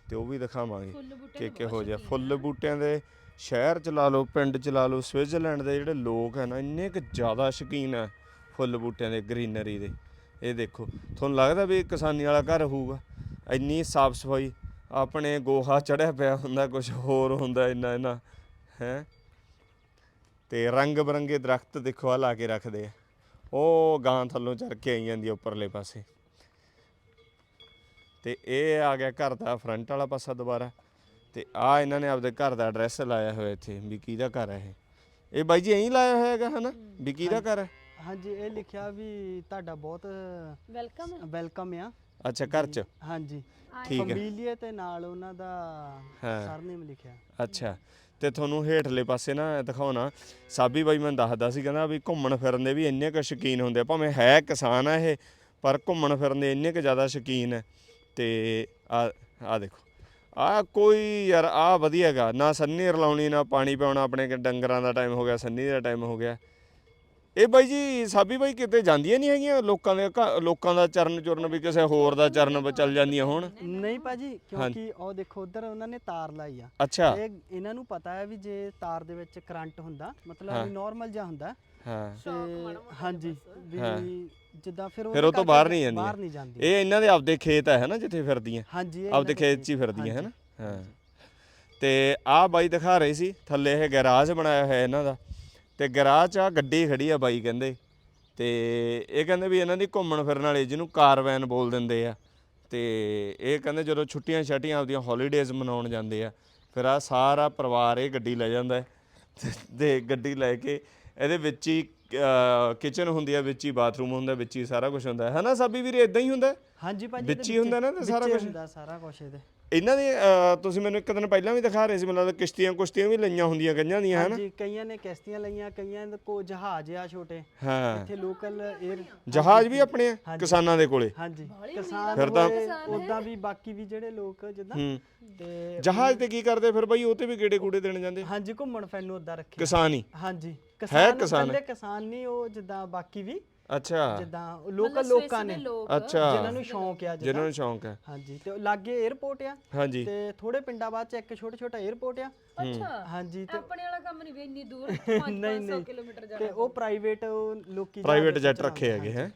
ਤੇ ਉਹ ਵੀ ਦਿਖਾਵਾਂਗੇ ਫੁੱਲ ਬੂਟੇ ਕਿ ਕਿਹੋ ਜਿਹਾ ਫੁੱਲ। ਬੂਟਿਆਂ ਦੇ ਸ਼ਹਿਰ ਚ ਲਾ ਲਓ, ਪਿੰਡ ਚ ਲਾ ਲਓ, ਸਵਿਟਜ਼ਰਲੈਂਡ ਦੇ ਜਿਹੜੇ ਲੋਕ ਹੈ ਨਾ, ਇੰਨੇ ਕੁ ਜ਼ਿਆਦਾ ਸ਼ੌਕੀਨ ਹੈ ਫੁੱਲ ਬੂਟਿਆਂ ਦੇ, ਗ੍ਰੀਨਰੀ ਦੇ। ਇਹ ਦੇਖੋ, ਤੁਹਾਨੂੰ ਲੱਗਦਾ ਵੀ ਕਿਸਾਨੀ ਵਾਲਾ ਘਰ ਹੋਊਗਾ? ਇੰਨੀ ਸਾਫ਼ ਸਫ਼ਾਈ, ਆਪਣੇ ਗੋਹਾ ਚੜਿਆ ਪਿਆ ਹੁੰਦਾ ਕੁਝ ਹੋਰ ਹੁੰਦਾ ਇੰਨਾ ਇੰਨਾ, ਹੈ? ਤੇ ਰੰਗ ਬਰੰਗੇ ਦਰਖਤ ਦੇਖੋ ਆ ਲਾ ਕੇ ਰੱਖਦੇ ਆ। ਉਹ ਗਾਂ ਥੱਲੋਂ ਚੜ ਕੇ ਆਈ ਜਾਂਦੀ ਉੱਪਰਲੇ ਪਾਸੇ। ਤੇ ਇਹ ਆ ਗਿਆ ਘਰ ਦਾ ਫਰੰਟ ਵਾਲਾ ਪਾਸਾ ਦੁਬਾਰਾ। ਤੇ ਆ ਇਹਨਾਂ ਨੇ ਆਪਦੇ ਘਰ ਦਾ ਐਡਰੈਸ ਲਾਇਆ ਹੋਇਆ ਇੱਥੇ ਵੀ ਕਿਹਦਾ ਘਰ ਹੈ ਇਹ? ਇਹ ਬਾਈ ਜੀ ਐਂ ਲਾਇਆ ਹੋਇਆ ਹੈਗਾ ਹਨਾ? ਵੀ ਕਿਹਦਾ ਘਰ ਹੈ ਹਾਂਜੀ ਇਹ ਲਿਖਿਆ ਵੀ ਤੁਹਾਡਾ ਬਹੁਤ ਵੈਲਕਮ ਵੈਲਕਮ ਆ। ਅੱਛਾ ਘਰ ਚ? ਹਾਂਜੀ। ਠੀਕ ਹੈ ਫੈਮਿਲੀਏ ਤੇ ਨਾਲ ਉਹਨਾਂ ਦਾ। ਸਰਨੇਮ ਲਿਖਿਆ। ਅੱਛਾ ਤੇ ਤੁਹਾਨੂੰ ਹੇਠਲੇ ਪਾਸੇ ਨਾ ਦਿਖਾਉਣਾ। ਸਾਬੀ ਬਾਈ ਮੈਨੂੰ ਦੱਸਦਾ ਸੀ ਕਹਿੰਦਾ ਵੀ ਘੁੰਮਣ ਫਿਰਨ ਦੇ ਵੀ ਇੰਨੇ ਕੁ ਸ਼ੌਕੀਨ ਹੁੰਦੇ ਆ ਭਾਵੇਂ ਹੈ ਕਿਸਾਨ ਆ ਇਹ ਪਰ ਘੁੰਮਣ ਫਿਰਨ ਦੇ ਇੰਨੇ ਕੁ ਜ਼ਿਆਦਾ ਸ਼ੌਕੀਨ ਹੈ ਤੇ ਆ ਆ ਦੇਖੋ। ਆ ਕੋਈ ਯਾਰ ਆ ਵਧੀਆ ਹੈਗਾ ਨਾ ਸੰਨੀ ਰਲਾਉਣੀ ਨਾ ਪਾਣੀ ਪਿਆਉਣਾ। ਆਪਣੇ ਡੰਗਰਾਂ ਦਾ ਟਾਈਮ ਹੋ ਗਿਆ ਸੰਨੀ ਦਾ ਟਾਈਮ ਹੋ ਗਿਆ। ਇਹ ਬਾਈ ਜੀ ਸਾਬੀ ਬਾਈ ਕਿਤੇ ਜਾਂਦੀਆਂ ਨਹੀਂ ਹੈਗੀਆਂ? ਲੋਕਾਂ ਦੇ ਘ- ਲੋਕਾਂ ਦਾ ਚਰਨ ਚੁਰਨ ਵੀ ਕਿਸੇ ਹੋਰ ਦਾ ਚਰਨ ਵਿੱਚ ਚੱਲ ਜਾਂਦੀਆਂ ਹੋਣ? ਨਹੀਂ ਭਾਜੀ ਕਿਉਂਕਿ ਉਹ ਦੇਖੋ ਉਧਰ ਉਹਨਾਂ ਨੇ ਤਾਰ ਲਾਈ ਆ। ਅੱਛਾ। ਇਹ ਇਹਨਾਂ ਨੂੰ ਪਤਾ ਹੈ ਵੀ ਜੇ ਤਾਰ ਦੇ ਵਿੱਚ ਕਰੰਟ ਹੁੰਦਾ। ਮਤਲਬ ਵੀ ਨਾਰਮਲ ਜਿਹਾ ਹੁੰਦਾ ਹਾਂ। ਤੇ ਹਾਂਜੀ ਵੀ ਹਾਂ। ਜਿੱਦਾਂ ਫਿਰ ਫਿਰ ਉਹ ਤੋਂ ਬਾਹਰ ਨਹੀਂ ਜਾਂਦੀਆਂ। ਬਾਹਰ ਨਹੀਂ ਜਾਂਦੀ ਇਹ ਇਹਨਾਂ ਦੇ ਆਪਦੇ ਖੇਤ ਹੈ ਹਨਾ ਜਿੱਥੇ ਫਿਰਦੀਆਂ। ਹਾਂਜੀ ਆਪਦੇ ਖੇਤ 'ਚ ਹੀ ਫਿਰਦੀਆਂ ਹਾਂਜੀ। ਹੈ। ਨਾ ਹਾਂ ਤੇ ਆਹ ਬਾਈ ਦਿਖਾ ਰਹੇ ਸੀ ਥੱਲੇ ਇਹ ਗੈਰਾਜ ਬਣਾਇਆ ਹੋਇਆ ਇਹਨਾਂ ਦਾ। ਤੇ ਗੈਰਾਜ 'ਚ ਆ ਗੱਡੀ ਖੜੀ ਆ ਬਾਈ ਕਹਿੰਦੇ। ਤੇ ਇਹ ਕਹਿੰਦੇ ਵੀ ਇਹਨਾਂ ਦੀ ਘੁੰਮਣ ਫਿਰਨ ਵਾਲੀ ਜਿਹਨੂੰ ਕਾਰਵੈਨ ਬੋਲ ਦਿੰਦੇ ਆ। ਤੇ ਇਹ ਕਹਿੰਦੇ ਜਦੋਂ ਛੁੱਟੀਆਂ ਛਾਟੀਆਂ ਆਪਦੀਆਂ ਹੌਲੀਡੇਜ਼ ਮਨਾਉਣ ਜਾਂਦੇ ਆ ਫਿਰ ਆ ਸਾਰਾ ਪਰਿਵਾਰ ਇਹ ਗੱਡੀ ਲੈ ਜਾਂਦਾ ਤੇ ਗੱਡੀ ਲੈ ਕੇ ਇਹਦੇ ਵਿੱਚ ਹੀ ਕਿਚਨ ਹੁੰਦੀ ਆ ਵਿੱਚ ਹੀ ਬਾਥਰੂਮ ਹੁੰਦਾ ਵਿੱਚ ਹੀ ਸਾਰਾ ਕੁਝ ਹੁੰਦਾ ਹੈ ਹਨਾ ਸਾਬੀ ਵੀਰੇ ਇਦਾਂ ਹੀ ਹੁੰਦਾ ਹੈ? ਹਾਂਜੀ ਭਾਜੀ ਵਿੱਚ ਹੀ ਹੁੰਦਾ ਨਾ ਤੇ ਸਾਰਾ ਕੁਛ? ਹੁੰਦਾ ਸਾਰਾ ਕੁਝ ਇਹਦੇ ਇਹਨਾਂ ਦੇ ਅਹ, ਤੁਸੀਂ ਮੈਨੂੰ ਇੱਕ ਦਿਨ ਪਹਿਲਾਂ ਵੀ ਦਿਖਾ ਰਹੇ ਸੀ ਮੈਨੂੰ ਲੱਗਦਾ ਕਿਸ਼ਤੀਆਂ ਕੁਸ਼ਤੀਆਂ ਵੀ ਲਈਆਂ ਹੁੰਦੀਆਂ ਕਈਆਂ ਦੀਆਂ ਹਨਾ? ਹਾਂਜੀ ਕਈਆਂ ਨੇ ਕਿਸ਼ਤੀਆਂ ਲਈਆਂ ਕਈਆਂ ਦੇ ਕੋ ਜਹਾਜ਼ ਆ ਛੋਟੇ। ਹਾਂ। ਇੱਥੇ ਲੋਕਲ 에ਅਰ ਜਹਾਜ਼ ਵੀ ਆਪਣੇ ਆ ਕਿਸਾਨਾਂ ਦੇ ਕੋਲੇ? ਹਾਂਜੀ ਕਿਸਾਨ ਫਿਰ ਤਾਂ- ਉਦਾਂ ਵੀ ਬਾਕੀ ਵੀ ਜਿਹੜੇ ਲੋਕ ਜਿੱਦਾਂ ਹੂੰ। ਤੇ ਜਹਾਜ਼ ਤੇ ਕੀ ਕਰਦੇ ਫਿਰ ਬਾਈ ਉਹ ਤੇ ਵੀ ਗੇੜੇ ਕੂੜੇ ਦੇਣ ਜਾਂਦੇ? ਹਾਂਜੀ ਘੁੰਮਣ ਫਿਰਨ ਨੂੰ ਉਦਾਂ ਰੱਖਿਆ ਕਿਸਾਨ ਹੀ। ਹਾਂਜੀ ਕਿਸਾਨ? ਇਕੱਲੇ ਕਿਸਾਨ ਨਹੀਂ ਉਹ ਜਿੱਦਾਂ ਬਾਕੀ ਵੀ ਅੱਛਾ। ਜਿੱਦਾਂ ਲੋਕਲ ਲੋਕਾਂ ਨੇ। ਅੱਛਾ। ਜਿਨ੍ਹਾਂ ਨੂੰ ਸ਼ੌਂਕ ਆ ਜਿਹਨਾਂ ਨੂੰ ਸ਼ੌਂਕ ਹੈ ਹਾਂਜੀ ਤੇ ਲਾਗੇ 에ਅਰਪੋਰਟ ਆ। ਹਾਂਜੀ। ਤੇ ਥੋੜੇ ਪਿੰਡਾਂ ਬਾਅਦ ਚ ਇੱਕ ਛੋਟਾ ਛੋਟਾ 에ਅਰਪੋਰਟ ਆ। ਅੱਛਾ। ਹਾਂਜੀ ਤੇ ਆਪਣੇ ਵਾਲਾ ਕੰਮ ਨਹੀਂ ਵੀ ਇੰਨੀ ਦੂਰ [LAUGHS] 500 ਕਿਲੋਮੀਟਰ ਜਾਣਾ ਤੇ ਉਹ ਪ੍ਰਾਈਵੇਟ ਲੋਕੀ ਪ੍ਰਾਈਵੇਟ ਜੈਟ ਰੱਖੇ ਹੈਗੇ ਹੈ?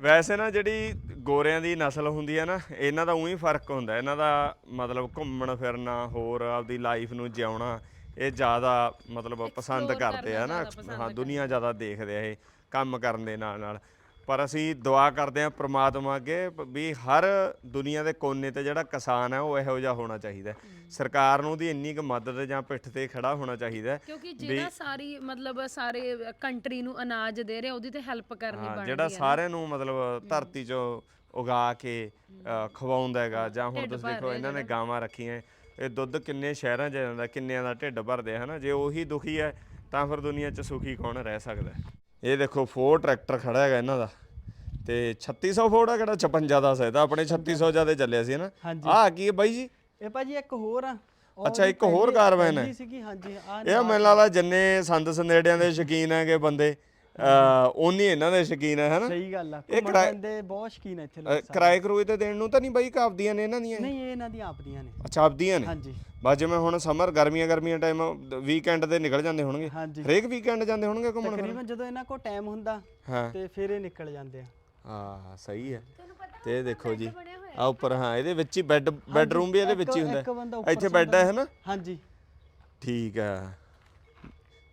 ਵੈਸੇ ਨਾ ਜਿਹੜੀ ਗੋਰਿਆਂ ਦੀ ਨਸਲ ਹੁੰਦੀ ਹੈ ਨਾ ਇਹਨਾਂ ਦਾ ਉਹੀ ਫ਼ਰਕ ਹੁੰਦਾ। ਇਹਨਾਂ ਦਾ ਮਤਲਬ ਘੁੰਮਣ ਫਿਰਨਾ ਹੋਰ ਆਪਦੀ ਲਾਈਫ ਨੂੰ ਜਿਉਣਾ ਇਹ ਜ਼ਿਆਦਾ ਮਤਲਬ ਪਸੰਦ ਕਰਦੇ ਆ ਨਾ। ਹਾਂ ਦੁਨੀਆ ਜ਼ਿਆਦਾ ਦੇਖਦੇ ਆ ਇਹ। ਕੰਮ ਕਰਨ ਦੇ ਨਾਲ ਨਾਲ ਪਰ ਅਸੀਂ ਦੁਆ ਕਰਦੇ ਆ ਪ੍ਰਮਾਤਮਾ ਅੱਗੇ ਵੀ ਹਰ ਦੁਨੀਆ ਦੇ ਕੋਨੇ ਤੇ ਜਿਹੜਾ ਕਿਸਾਨ ਹੈ ਉਹ ਇਹੋ ਜਿਹਾ ਹੋਣਾ ਚਾਹੀਦਾ ਹੈ। ਸਰਕਾਰ ਨੂੰ ਦੀ ਇੰਨੀ ਕੁ ਮਦਦ ਜਾਂ ਪਿੱਠ ਤੇ ਖੜਾ ਹੋਣਾ ਚਾਹੀਦਾ ਹੈ। ਕਿਉਂਕਿ ਜਿਹੜਾ ਸਾਰੀ ਮਤਲਬ ਸਾਰੇ ਕੰਟਰੀ ਨੂੰ ਅਨਾਜ ਦੇ ਰਿਹਾ ਉਹਦੀ ਤੇ ਹੈਲਪ ਕਰਨੀ ਹਾਂ ਬਣਦੀ ਜਿਹੜਾ ਸਾਰਿਆਂ ਨੂੰ ਮਤਲਬ ਧਰਤੀ 'ਚੋਂ ਉਗਾ ਕੇ ਅ, ਖਵਾਉਂਦਾ ਹੈਗਾ ਜਾਂ ਹੁਣ ਤੁਸੀਂ ਦੇਖੋ ਇਹਨਾਂ ਨੇ ਗਾਵਾਂ ਰੱਖੀਆਂ ਇਹ ਦੁੱਧ ਕਿੰਨੇ ਸ਼ਹਿਰਾਂ 'ਚ ਜਾਂਦਾ ਕਿੰਨਿਆਂ ਦਾ ਢਿੱਡ ਭਰਦੇ ਆ, ਹਨਾ ਜੇ ਉਹੀ ਦੁਖੀ ਹੈ ਤਾਂ ਫਿਰ ਦੁਨੀਆ 'ਚ ਸੁਖੀ ਕੌਣ ਰਹਿ ਸਕਦਾ ਹੈ? ਇਹ ਦੇਖੋ ਫੋਰ ਟਰੈਕਟਰ ਖੜਾ ਹੈਗਾ ਇਹਨਾਂ ਦਾ। ਤੇ 3600 ਫੋਰ ਆ ਕਿਹੜਾ? 56 ਦਾ ਸੈਦਾ ਆਪਣੇ 3600 ਜਿਆਦੇ ਚੱਲਿਆ ਸੀ ਹਨਾ ਹਾਂਜੀ। ਆਹ ਕੀ ਹੈ ਬਾਈ ਜੀ? ਇਹ ਭਾਜੀ ਇੱਕ ਹੋਰ ਆ। ਉਹ ਅੱਛਾ, ਇੱਕ ਹੋਰ ਪਹਿਲੀ- ਕਾਰਵਾਨ ਹੈ। ਪਹਿਲੀ ਸੀਗੀ ਹਾਂਜੀ ਆ ਇਹ ਮੈਨੂੰ ਲੱਗਦਾ ਜਿੰਨੇ ਸੰਦ ਸੰਦੇੜਿਆਂ ਦੇ ਸ਼ਕੀਨ ਹੈਗੇ ਬੰਦੇ। ਉਨੀ ਇਹਨਾਂ ਦੇ ਸ਼ਕੀਨ ਹੈ ਹਨਾ? ਸਹੀ ਗੱਲ ਆ ਇਹ ਘੁੰਮਣ ਕਿਰਾਏ- ਫਿਰਨ ਦੇ ਬਹੁਤ ਸ਼ੌਕੀਨ ਆ ਇੱਥੇ ਅ, ਲੋਕ ਸਾਰੇ। ਕਿਰਾਏ ਕਰੂਏ ਤੇ ਦੇਣ ਨੂੰ ਤਾਂ ਨਹੀਂ ਬਾਈ ਕਾਬਦੀਆਂ ਨੇ ਇਹਨਾਂ ਦੀਆਂ? ਨਹੀਂ ਇਹ ਇਹਨਾਂ ਦੀਆਂ ਆਪਦੀਆਂ ਨੇ। ਅੱਛਾ ਆਪਦੀਆਂ ਨੇ? ਹਾਂਜੀ। ਬਸ ਜਿਵੇਂ ਹੁਣ ਸਮਰ ਗਰਮੀਆਂ ਗਰਮੀਆਂ ਟਾਈਮ ਵੀਕਐਂਡ ਤੇ ਨਿਕਲ ਜਾਂਦੇ ਹੋਣਗੇ। ਹਾਂਜੀ। ਹਰੇਕ ਵੀਕਐਂਡ ਜਾਂਦੇ ਹੋਣਗੇ ਘੁੰਮਣ ਫਿਰਨ? ਤਕਰੀਬਨ ਜਦੋਂ ਇਹਨਾਂ ਕੋਲ ਟਾਈਮ ਹੁੰਦਾ ਹਾਂ। ਤੇ ਫਿਰ ਇਹ ਨਿਕਲ ਜਾਂਦੇ ਆ। ਹਾਂ ਸਹੀ ਹੈ ਤੇ ਇਹ ਦੇਖੋ ਜੀ ਆ। ਉੱਪਰ ਹਾਂ ਇਹਦੇ ਵਿੱਚ ਹੀ ਬੈੱਡ ਬੈੱਡਰੂਮ ਵੀ ਇਹਦੇ ਵਿੱਚ ਹੀ ਇੱਕ- ਹੁੰਦਾ। ਇੱਕ ਬੰਦਾ ਹੈ। ਉੱਪਰ ਇੱਥੇ ਬੈੱਡ ਹੈ ਹਨਾ? ਹਾਂਜੀ। ਠੀਕ ਹੈ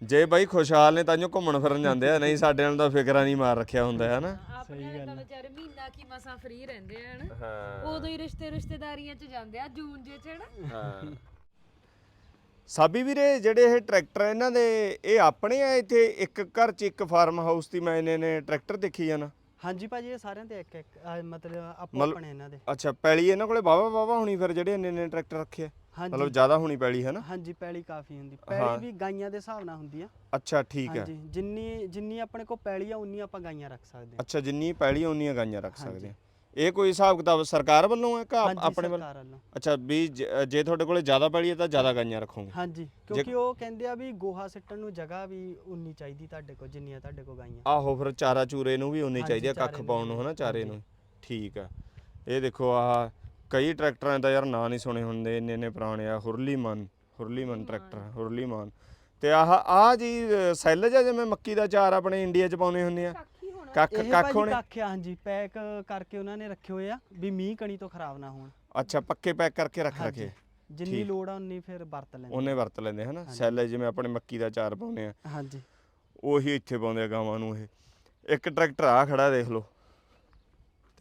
ਜੇ ਬਾਈ ਖੁਸ਼ਹਾਲ ਨੇ ਤਾਂਿਓ ਘੁੰਮਣ ਫਿਰਨ ਜਾਂਦੇ ਆ ਨਹੀਂ ਸਾਡੇ ਨਾਲ ਤਾਂ ਫਿਕਰਾਂ ਨਹੀਂ ਮਾਰ ਰੱਖਿਆ ਹੁੰਦਾ ਹੈ ਹਨਾ? ਆਪਣੇ ਤਾਂ ਵਿਚਾਰੇ ਮਹੀਨਾ ਕੀ ਮਸਾਂ ਫ੍ਰੀ ਰਹਿੰਦੇ ਆ ਹਨਾ? ਹਾਂ। ਉਦੋਂ ਹੀ ਰਿਸ਼ਤੇ ਰਿਸ਼ਤੇਦਾਰੀਆਂ 'ਚ ਜਾਂਦੇ ਆ ਜੂਨ ਜੇ 'ਚ ਹਨਾ? ਹਾਂ। ਸਾਬੀ ਵੀਰੇ ਜਿਹੜੇ ਇਹ ਟਰੈਕਟਰ ਇਹਨਾਂ ਦੇ ਇਹ ਆਪਣੇ ਆ ਇੱਥੇ? ਇੱਕ ਘਰ 'ਚ ਇੱਕ ਫਾਰਮ ਹਾਊਸ ਦੀ ਮੈਂ ਇਹਨੇ ਨੇ ਟਰੈਕਟਰ ਦੇਖੀ ਜਾਣਾ ਹਾਂਜੀ ਭਾਜੀ ਇਹ ਸਾਰਿਆਂ ਤੇ ਇੱਕ ਇੱਕ ਮਤਲਬ ਆਪੋ ਮਤਲਬ- ਆਪਣੇ ਇਹਨਾਂ ਦੇ। ਅੱਛਾ ਪੈਲੀ ਇਹਨਾਂ ਕੋਲੇ ਵਾਵਾ ਵਾਵਾ ਹੋਣੀ ਫਿਰ ਜਿਹੜੇ ਇੰਨੇ ਨੇ ਟਰੈਕਟਰ ਰੱਖੇ ਆ? ਹਾਂਜੀ। ਮਤਲਬ ਜ਼ਿਆਦਾ ਹੋਣੀ ਪੈਲੀ ਹੈ ਨਾ? ਹਾਂਜੀ ਪੈਲੀ ਕਾਫੀ ਹੁੰਦੀ। ਹਾਂ। ਪੈਲੀ ਵੀ ਗਾਈਆਂ ਦੇ ਹਿਸਾਬ ਨਾਲ ਹੁੰਦੀ ਆ। ਅੱਛਾ ਠੀਕ ਹੈ। ਹਾਂਜੀ ਜਿੰਨੀ ਜਿੰਨੀ ਆਪਣੇ ਕੋਲ ਪੈਲੀ ਆ ਉਨੀ ਆਪਾਂ ਗਾਈਆਂ ਰੱਖ ਸਕਦੇ ਆ। ਅੱਛਾ ਜਿੰਨੀ ਪੈਲੀ ਉਨੀਆਂ ਗਾਈਆਂ ਰੱਖ ਸਕਦੇ ਆ। ਇਹ ਕੋਈ ਹਿਸਾਬ ਕਿਤਾਬ ਸਰਕਾਰ ਵੱਲੋਂ ਹੈ ਕਿ ਆਪ- ਹਾਂਜੀ ਆਪਣੇ ਵੱਲੋਂ? ਸਰਕਾਰ ਵੱਲੋਂ। ਅੱਛਾ ਵੀ ਜ- ਜੇ ਤੁਹਾਡੇ ਕੋਲੇ ਜ਼ਿਆਦਾ ਪੈਲੀ ਹੈ ਤਾਂ ਜ਼ਿਆਦਾ ਗਾਈਆਂ ਰੱਖੋਗੇ। ਹਾਂਜੀ ਕਿਉਂਕਿ ਉਹ ਕਹਿੰਦੇ ਆ ਵੀ ਗੋਹਾ ਸਿੱਟਣ ਨੂੰ ਜਗ੍ਹਾ ਵੀ ਉਨੀ ਚਾਹੀਦੀ ਤੁਹਾਡੇ ਕੋਲ ਜਿੰਨੀਆਂ ਤੁਹਾਡੇ ਕੋਲ ਗਾਈਆਂ। ਆਹੋ ਫਿਰ ਚਾਰਾ ਚੂਰੇ ਨੂੰ ਵੀ ਉਨੀ ਹਾਂਜੀ, ਚਾਹੀਦੀ ਆ ਕੱਖ ਚਾਰੇ ਨੂੰ ਪਾਉਣ ਨੂੰ ਹਨਾ ਚਾਰੇ ਨੂੰ। ਠੀਕ ਆ। ਇਹ ਦੇਖੋ ਆ ਕਈ ਟਰੈਕਟਰਾਂ ਦਾ ਯਾਰ ਨਾਂ ਨਹੀਂ ਸੁਣੇ ਹੁੰਦੇ ਇੰਨੇ ਇੰਨੇ ਪੁਰਾਣੇ ਆ ਹੁਰਲੀਮਨ ਹੁਰਲੀਮਨ ਟਰੈਕਟਰ ਹੁਰਲੀਮਨ। ਤੇ ਆਹ ਆ ਜੀ ਅ, ਸੈੱਲ ਜਿਹਾ ਜਿਵੇਂ ਮੱਕੀ ਦਾ ਚਾਰ ਆਪਣੇ ਇੰਡੀਆ 'ਚ ਪਾਉਨੇ ਹੁੰਦੇ ਆ? ਕੱਖ ਇਹ ਕੱਖ ਭਾਜੀ ਹੋਣੇ? ਕੱਖ ਆ ਹਾਂਜੀ ਪੈਕ ਕਰਕੇ ਉਹਨਾਂ ਨੇ ਰੱਖੇ ਹੋਏ ਆ ਵੀ ਮੀਂਹ ਕਣੀ ਤੋਂ ਖਰਾਬ ਨਾ ਹੋਣ। ਅੱਛਾ ਪੱਕੇ ਪੈਕ ਕਰਕੇ ਰੱਖ ਹਾਂਜੀ। ਰੱਖੇ? ਜਿੰਨੀ ਲੋੜ ਆ ਉਨੀ ਫਿਰ ਵਰਤ ਲੈਂਦੇ ਉਹਨੇ ਵਰਤ ਲੈਂਦੇ ਹਨਾ? ਸੈੱਲ ਜਿਵੇਂ ਆਪਣੇ ਮੱਕੀ ਦਾ ਚਾਰ ਪਾਉਨੇ ਆ। ਹਾਂਜੀ। ਉਹੀ ਇੱਥੇ ਪਾਉਂਦੇ ਆ ਗਾਵਾਂ ਨੂੰ ਇਹ। ਇੱਕ ਟਰੈਕਟਰ ਆ ਖੜਾ ਦੇਖ ਲਓ।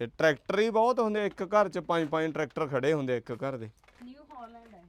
ਤੇ ਟਰੈਕਟਰ ਹੀ ਬਹੁਤ ਹੁੰਦੇ ਆ, ਇੱਕ ਘਰ 'ਚ ਪੰਜ ਪੰਜ ਟਰੈਕਟਰ ਖੜੇ ਹੁੰਦੇ ਇੱਕ ਘਰ ਦੇ। ਨਿਊ ਹਾਲੈਂਡ ਹੈ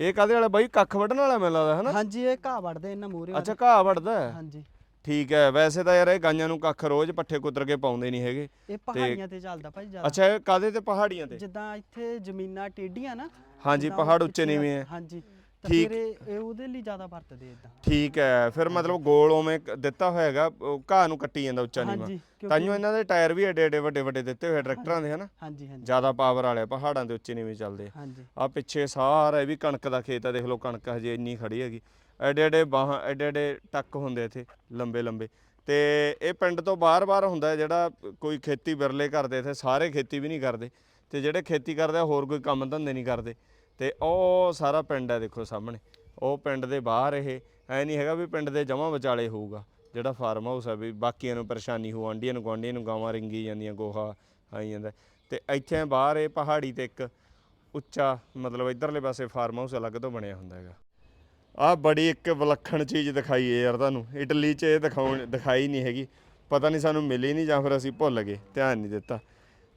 ਇਹ। ਕਾਦੇ ਵਾਲਾ ਬਾਈ? ਕੱਖ ਵੱਢਣ ਵਾਲਾ ਮੈਨੂੰ ਲੱਗਦਾ ਹਨਾ? ਹਾਂਜੀ ਇਹ ਘਾਹ ਵੜਦੇ ਇਹਨਾਂ ਮੂਰੇ ਅੱਛਾ ਘਾਹ ਵੱਢਦਾ ਹੈ। ਹਾਂਜੀ। ਠੀਕ ਹੈ ਵੈਸੇ ਤਾਂ ਯਾਰ ਇਹ ਗਾਈਆਂ ਨੂੰ ਕੱਖ ਰੋਜ਼ ਪੱਠੇ ਕੁਤਰ ਕੇ ਪਾਉਂਦੇ ਨਹੀਂ ਹੈਗੇ। ਇਹ ਪਹਾੜੀਆਂ ਤੇ ਚੱਲਦਾ ਭਾਜੀ ਜ਼ਿਆਦਾ। ਅੱਛਾ ਇਹ ਕਾਦੇ ਤੇ? ਪਹਾੜੀਆਂ ਤੇ? ਜਿੱਦਾਂ ਇੱਥੇ ਜ਼ਮੀਨਾਂ ਟੇਡੀਆਂ ਨਾ ਹਾਂਜੀ ਜਿੱਦਾਂ ਪਹਾੜ ਉੱਚੇ ਨੀਵੇਂ ਆ। ਹਾਂਜੀ। ਤਾਂ ਠੀਕ। ਫਿਰ ਇਹ ਇਹ ਉਹਦੇ ਲਈ ਜ਼ਿਆਦਾ ਵਰਤਦੇ ਇਦਾਂ ਠੀਕ ਹੈ ਫਿਰ ਮਤਲਬ ਗੋਲ ਉਵੇਂ ਕ- ਦਿੱਤਾ ਹੋਇਆਗਾ ਘਾਹ ਨੂੰ ਕੱਟੀ ਜਾਂਦਾ ਉੱਚਾ ਨੀਵਾਂ। ਹਾਂਜੀ ਕਿਉਂਕਿ ਇਹਨਾਂ ਦੇ ਟਾਇਰ ਵੀ ਏਡੇ ਏਡੇ ਵੱਡੇ ਵੱਡੇ ਦਿੱਤੇ ਹੋਏ ਟਰੈਕਟਰਾਂ ਦੇ ਹਨਾ? ਹਾਂਜੀ ਹਾਂਜੀ। ਜ਼ਿਆਦਾ ਪਾਵਰ ਵਾਲੇ ਆ, ਪਹਾੜਾਂ ਦੇ ਉੱਚੇ ਨੀਵੇਂ ਚੱਲਦੇ ਆ। ਹਾਂਜੀ। ਆ ਪਿੱਛੇ ਸਾਰਾ ਇਹ ਵੀ ਕਣਕ ਦਾ ਖੇਤ ਆ ਦੇਖ ਲਓ ਕਣਕ ਹਜੇ ਇੰਨੀ ਖੜੀ ਹੈਗੀ। ਐਡੇ ਐਡੇ ਬਾਹਾਂ ਐਡੇ ਐਡੇ ਟੱਕ ਹੁੰਦੇ ਇੱਥੇ ਲੰਬੇ ਲੰਬੇ ਤੇ ਇਹ ਪਿੰਡ ਤੋਂ ਬਾਹਰ-ਬਾਹਰ ਹੁੰਦਾ ਹੈ ਜਿਹੜਾ ਕੋਈ ਖੇਤੀ ਬਿਰਲੇ ਕਰਦੇ ਇੱਥੇ ਸਾਰੇ ਖੇਤੀ ਵੀ ਨਹੀਂ ਕਰਦੇ। ਤੇ ਜਿਹੜੇ ਖੇਤੀ ਕਰਦੇ ਆ ਹੋਰ ਕੋਈ ਕੰਮ ਧੰਦੇ ਨਹੀਂ ਕਰਦੇ। ਤੇ ਉਹ ਸਾਰਾ ਪਿੰਡ ਹੈ ਦੇਖੋ ਸਾਹਮਣੇ। ਉਹ ਪਿੰਡ ਦੇ ਬਾਹਰ ਇਹ, ਐ ਨਹੀਂ ਹੈਗਾ ਵੀ ਪਿੰਡ ਦੇ ਜਮਾਂ ਵਿਚਾਲੇ ਹੋਊਗਾ। ਜਿਹੜਾ ਫਾਰਮ ਹਾਊਸ ਹੈ ਵੀ ਬਾਕੀਆਂ ਨੂੰ ਪਰੇਸ਼ਾਨੀ ਹੋ ਆਂਡੀਆਂ ਨੂੰ ਗੁਆਂਢੀਆਂ ਨੂੰ ਗਾਵਾਂ ਰਿੰਗੀ ਜਾਂਦੀਆਂ, ਗੋਹਾ ਆਈ ਜਾਂਦਾ। ਤੇ ਇੱਥੇ ਬਾਹਰ ਇਹ ਪਹਾੜੀ ਤੇ ਇੱਕ ਉੱਚਾ, ਮਤਲਬ ਇਧਰਲੇ ਪਾਸੇ ਫਾਰਮ ਹਾਊਸ ਅਲੱਗ ਤੋਂ ਬਣਿਆ ਹੁੰਦਾ ਹੈਗਾ। ਆ ਬੜੀ ਇੱਕ ਵਿਲੱਖਣ ਚੀਜ਼ ਦਿਖਾਈ ਹੈ ਯਾਰ ਤੁਹਾਨੂੰ। ਇਟਲੀ 'ਚ ਇਹ ਦਿਖਾਉਣ, ਦਿਖਾਈ ਨਹੀਂ ਹੈਗੀ। ਪਤਾ ਨਹੀਂ ਸਾਨੂੰ ਮਿਲੀ ਨਹੀਂ ਜਾਂ ਫਿਰ ਅਸੀਂ ਭੁੱਲ ਗਏ, ਧਿਆਨ ਨਹੀਂ ਦਿੱਤਾ।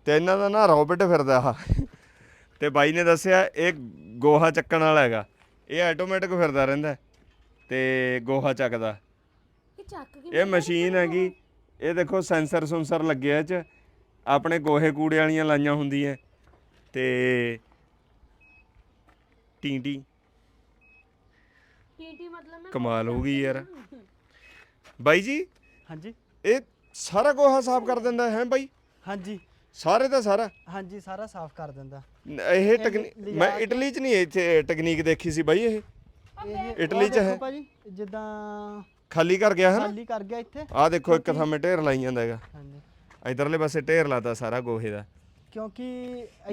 ਤੇ ਇਹਨਾਂ ਦਾ ਨਾ ਰੋਬਟ ਫਿਰਦਾ ਆ। ਤੇ ਬਾਈ ਨੇ ਦੱਸਿਆ ਇਹ ਗੋਹਾ ਚੱਕਣ ਵਾਲਾ ਹੈਗਾ। ਇਹ ਆਟੋਮੈਟਿਕ ਫਿਰਦਾ ਰਹਿੰਦਾ ਹੈ ਤੇ ਗੋਹਾ ਚੱਕਦਾ। ਇਹ ਚੱਕ ਕੇ ਇਹ ਮਸ਼ੀਨ ਹੈਗੀ। ਇਹ ਦੇਖੋ ਸੈਂਸਰ ਸੁੰਸਰ ਲੱਗਿਆ ਇਹ ਚ। ਆਪਣੇ ਗੋਹੇ ਕੂੜੇ ਵਾਲੀਆਂ ਲਾਈਆਂ ਹੁੰਦੀਆਂ। ਤੇ ਟੀਂਟੀ। ਟੀਟੀ ਮਤਲਬ ਮੈਂ ਕਮਾਲ ਹੋ ਗਈ ਯਾਰ। ਬਾਈ ਜੀ ਹਾਂਜੀ। ਇਹ ਸਾਰਾ ਗੋਹਾ ਸਾਫ਼ ਕਰ ਦਿੰਦਾ ਹੈ ਬਾਈ? ਹਾਂਜੀ। ਸਾਰੇ ਦਾ ਸਾਰਾ? ਹਾਂਜੀ ਸਾਰਾ ਸਾਫ਼ ਕਰ ਦਿੰਦਾ। ਇਹ ਟੈਕਨੀਕ ਲਿਜਾ ਮੈਂ ਇਟਲੀ 'ਚ ਨਹੀਂ ਇੱਥੇ ਟੈਕਨੀਕ ਦੇਖੀ ਸੀ ਬਾਈ ਇਹ। ਇਟਲੀ 'ਚ ਹੈ? ਦੇਖੋ ਭਾਜੀ ਜਿੱਦਾਂ ਖਾਲੀ ਕਰ ਗਿਆ ਹੈ ਨਾ? ਖਾਲੀ ਕਰ ਗਿਆ ਇੱਥੇ। ਆਹ ਦੇਖੋ ਇੱਕ ਥਾਂ 'ਤੇ ਢੇਰ ਲਾਈ ਜਾਂਦਾ ਹੈਗਾ। ਹਾਂਜੀ। ਇਧਰਲੇ ਪਾਸੇ ਢੇਰ ਲਾਤਾ ਸਾਰਾ ਗੋਹੇ ਦਾ। ਕਿਉਂਕਿ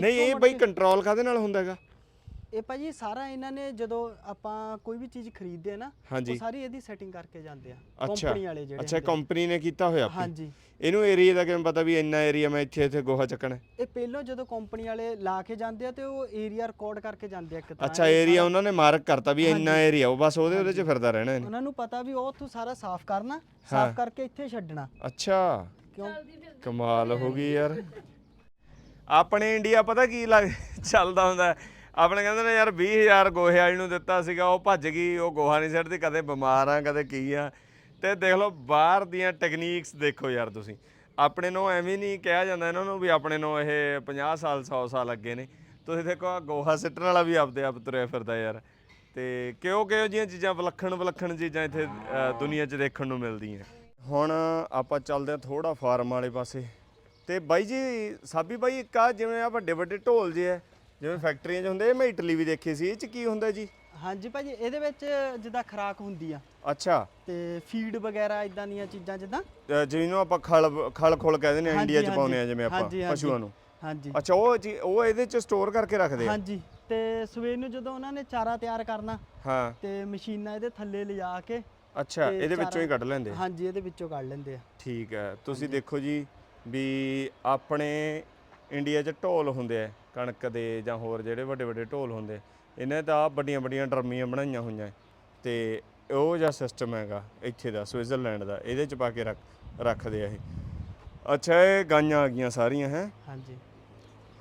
ਨਹੀਂ ਇਹ ਬਾਈ ਕੰਟਰੋਲ ਕਾਦੇ ਨਾਲ ਹੁੰਦਾ ਹੈਗਾ? ਇਹ ਭਾਜੀ ਸਾਰਾ ਇਹਨਾਂ ਨੇ ਜਦੋਂ ਆਪਾਂ ਕੋਈ ਵੀ ਚੀਜ਼ ਖਰੀਦਦੇ ਆ ਨਾ ਹਾਂਜੀ। ਉਹ ਸਾਰੀ ਇਹਦੀ ਸੈਟਿੰਗ ਕਰਕੇ ਜਾਂਦੇ ਆ ਅੱਛਾ। ਕੰਪਨੀ ਵਾਲੇ ਜਿਹੜੇ ਅੱਛਾ ਹੁੰਦੇ ਆ। ਕੰਪਨੀ ਨੇ ਕੀਤਾ ਹੋਇਆ ਆਪੇ। ਹਾਂਜੀ। ਇਹਨੂੰ ਏਰੀਆ ਦਾ ਕਿਵੇਂ ਪਤਾ ਵੀ ਇੰਨਾ ਏਰੀਆ ਮੈਂ ਇੱਥੇ ਇੱਥੇ ਗੋਹਾ ਚੱਕਣਾ? ਹੈ? ਇਹ ਪਹਿਲਾਂ ਜਦੋਂ ਕੰਪਨੀ ਵਾਲੇ ਲਾ ਕੇ ਜਾਂਦੇ ਆ ਤੇ ਉਹ ਏਰੀਆ ਰਿਕਾਰਡ ਕਰਕੇ ਜਾਂਦੇ ਆ ਇੱਕ ਤਰ੍ਹਾਂ ਅੱਛਾ ਇਹ ਏਰੀਆ ਸਾਰਾ- ਉਹਨਾਂ ਨੇ ਮਾਰਕ ਕਰਤਾ ਵੀ ਇੰਨਾ ਏਰੀਆ ਉਹ ਬਸ ਉਹਦੇ ਉਹਦੇ 'ਚ ਫਿਰਦਾ ਰਹਿਣਾ ਇਹਨੇ। ਉਹਨਾਂ ਨੂੰ ਪਤਾ ਵੀ ਉਹ ਤੂੰ ਸਾਰਾ ਸਾਫ਼ ਕਰਨਾ ਸਾਫ਼ ਕਰਕੇ ਇੱਥੇ ਛੱਡਣਾ। ਅੱਛਾ। ਕਿਉਂ? ਕਮਾਲ ਹੋ ਗਈ ਯਾਰ। ਆਪਣੇ ਇੰਡੀਆ ਪਤਾ ਕੀ ਲੱਗ ਚੱਲਦਾ ਹੁੰਦਾ ਹੈ? ਆਪਣੇ ਕਹਿੰਦੇ ਨੇ ਯਾਰ 20000 ਗੋਹੇ ਵਾਲੀ ਨੂੰ ਦਿੱਤਾ ਸੀਗਾ, ਉਹ ਭੱਜ ਗਈ, ਉਹ ਗੋਹਾ ਨਹੀਂ ਸਿੱਟਦੀ, ਕਦੇ ਬਿਮਾਰ ਆ, ਕਦੇ ਕੀ ਆ। ਤੇ ਦੇਖ ਲਓ, ਬਾਹਰ ਦੀਆਂ ਟੈਕਨੀਕਸ ਦੇਖੋ ਯਾਰ ਤੁਸੀਂ। ਆਪਣੇ ਨੂੰ ਐਵੇਂ ਨਹੀਂ ਕਿਹਾ ਜਾਂਦਾ ਇਹਨਾਂ ਨੂੰ ਵੀ ਆਪਣੇ ਨੂੰ ਇਹ 50 ਸਾਲ 100 ਸਾਲ ਅੱਗੇ ਨੇ। ਤੁਸੀਂ ਦੇਖੋ, ਆਹ ਗੋਹਾ ਸਿੱਟਣ ਵਾਲਾ ਵੀ ਆਪਦੇ ਆਪ ਤੁਰਿਆ ਫਿਰਦਾ ਯਾਰ। ਤੇ ਕਿਉਂ ਕਿਉਂ ਜੀਆਂ ਚੀਜ਼ਾਂ, ਵਿਲੱਖਣ ਵਿਲੱਖਣ ਚੀਜ਼ਾਂ ਇੱਥੇ ਦੁਨੀਆ 'ਚ ਦੇਖਣ ਨੂੰ ਮਿਲਦੀਆਂ ਹੁਣ ਆਪਾਂ ਚੱਲਦੇ ਆ ਥੋੜਾ ਫਾਰਮ ਵਾਲੇ ਪਾਸੇ। ਤੇ ਬਾਈ ਜੀ, ਸਾਬੀ ਬਾਈ, ਇੱਕ ਆ ਜਿਵੇਂ ਆ ਵੱਡੇ ਵੱਡੇ ਢੋਲ ਜੇ ਆ ਜਿਵੇਂ ਫੈਕਟਰੀਆਂ 'ਚ ਹੁੰਦੇ ਇਹ ਮੈਂ ਇਟਲੀ ਵੀ ਦੇਖੇ ਸੀ ਇਹ 'ਚ ਕੀ ਹੁੰਦਾ ਜੀ? ਹਾਂਜੀ ਭਾਜੀ ਇਹਦੇ ਵਿੱਚ ਜਿੱਦਾਂ ਖਰਾਕ ਹੁੰਦੀ ਆ। ਅੱਛਾ। ਤੇ ਫੀਡ ਵਗੈਰਾ ਇਦਾਂ ਦੀਆਂ ਚੀਜ਼ਾਂ ਜਿੱਦਾਂ? ਅ, ਜਿਹਨੂੰ ਆਪਾਂ ਖਲ ਖਲ ਖੋਲ ਕਹਿੰਦੇ ਨੇ ਹਾਂਜੀ, ਇੰਡੀਆ 'ਚ ਹਾਂਜੀ, ਪਾਉਂਦੇ ਆ ਜਿਵੇਂ ਆਪਾਂ ਹਾਂਜੀ, ਹਾਂਜੀ। ਪਸ਼ੂਆਂ ਨੂੰ। ਹਾਂਜੀ। ਅੱਛਾ ਉਹ ਜੀ ਉਹ ਇਹਦੇ 'ਚ ਸਟੋਰ ਕਰਕੇ ਰੱਖਦੇ ਆ? ਹਾਂਜੀ। ਤੇ ਸਵੇਰ ਨੂੰ ਜਦੋਂ ਉਹਨਾਂ ਨੇ ਚਾਰਾ ਤਿਆਰ ਕਰਨਾ ਹਾਂ। ਤੇ ਮਸ਼ੀਨਾਂ ਇਹਦੇ ਥੱਲੇ ਲਿਜਾ ਕੇ ਅੱਛਾ ਤੇ ਇਹਦੇ ਵਿੱਚੋਂ ਹੀ ਚਾਰਾ- ਕੱਢ ਲੈਂਦੇ ਆ? ਹਾਂਜੀ ਇਹਦੇ ਵਿੱਚੋਂ ਕੱਢ ਲੈਂਦੇ ਆ। ਠੀਕ ਹੈ। ਤੁਸੀਂ ਦੇਖੋ ਜੀ ਵੀ ਆਪਣੇ ਇੰਡੀਆ 'ਚ ਢੋਲ ਹੁੰਦੇ ਆ। ਕਣਕ ਦੇ ਜਾਂ ਹੋਰ ਜਿਹੜੇ ਵੱਡੇ ਵੱਡੇ ਢੋਲ ਹੁੰਦੇ ਇਹਨਾਂ ਤਾਂ ਵੱਡੀਆਂ ਵੱਡੀਆਂ ਡਰਮੀਆਂ ਬਣਾਈਆਂ ਹੋਈਆਂ। ਤੇ ਉਹ ਜਿਹਾ ਸਿਸਟਮ ਹੈਗਾ ਇੱਥੇ ਦਾ ਸਵਿਟਜ਼ਰਲੈਂਡ ਦਾ ਇਹਦੇ 'ਚ ਪਾ ਕੇ ਰੱਖ ਰੱਖਦੇ ਆ ਇਹ। ਅੱਛਾ ਇਹ ਗਾਈਆਂ ਆ ਗਈਆਂ ਸਾਰੀਆਂ ਹੈ? ਹਾਂਜੀ।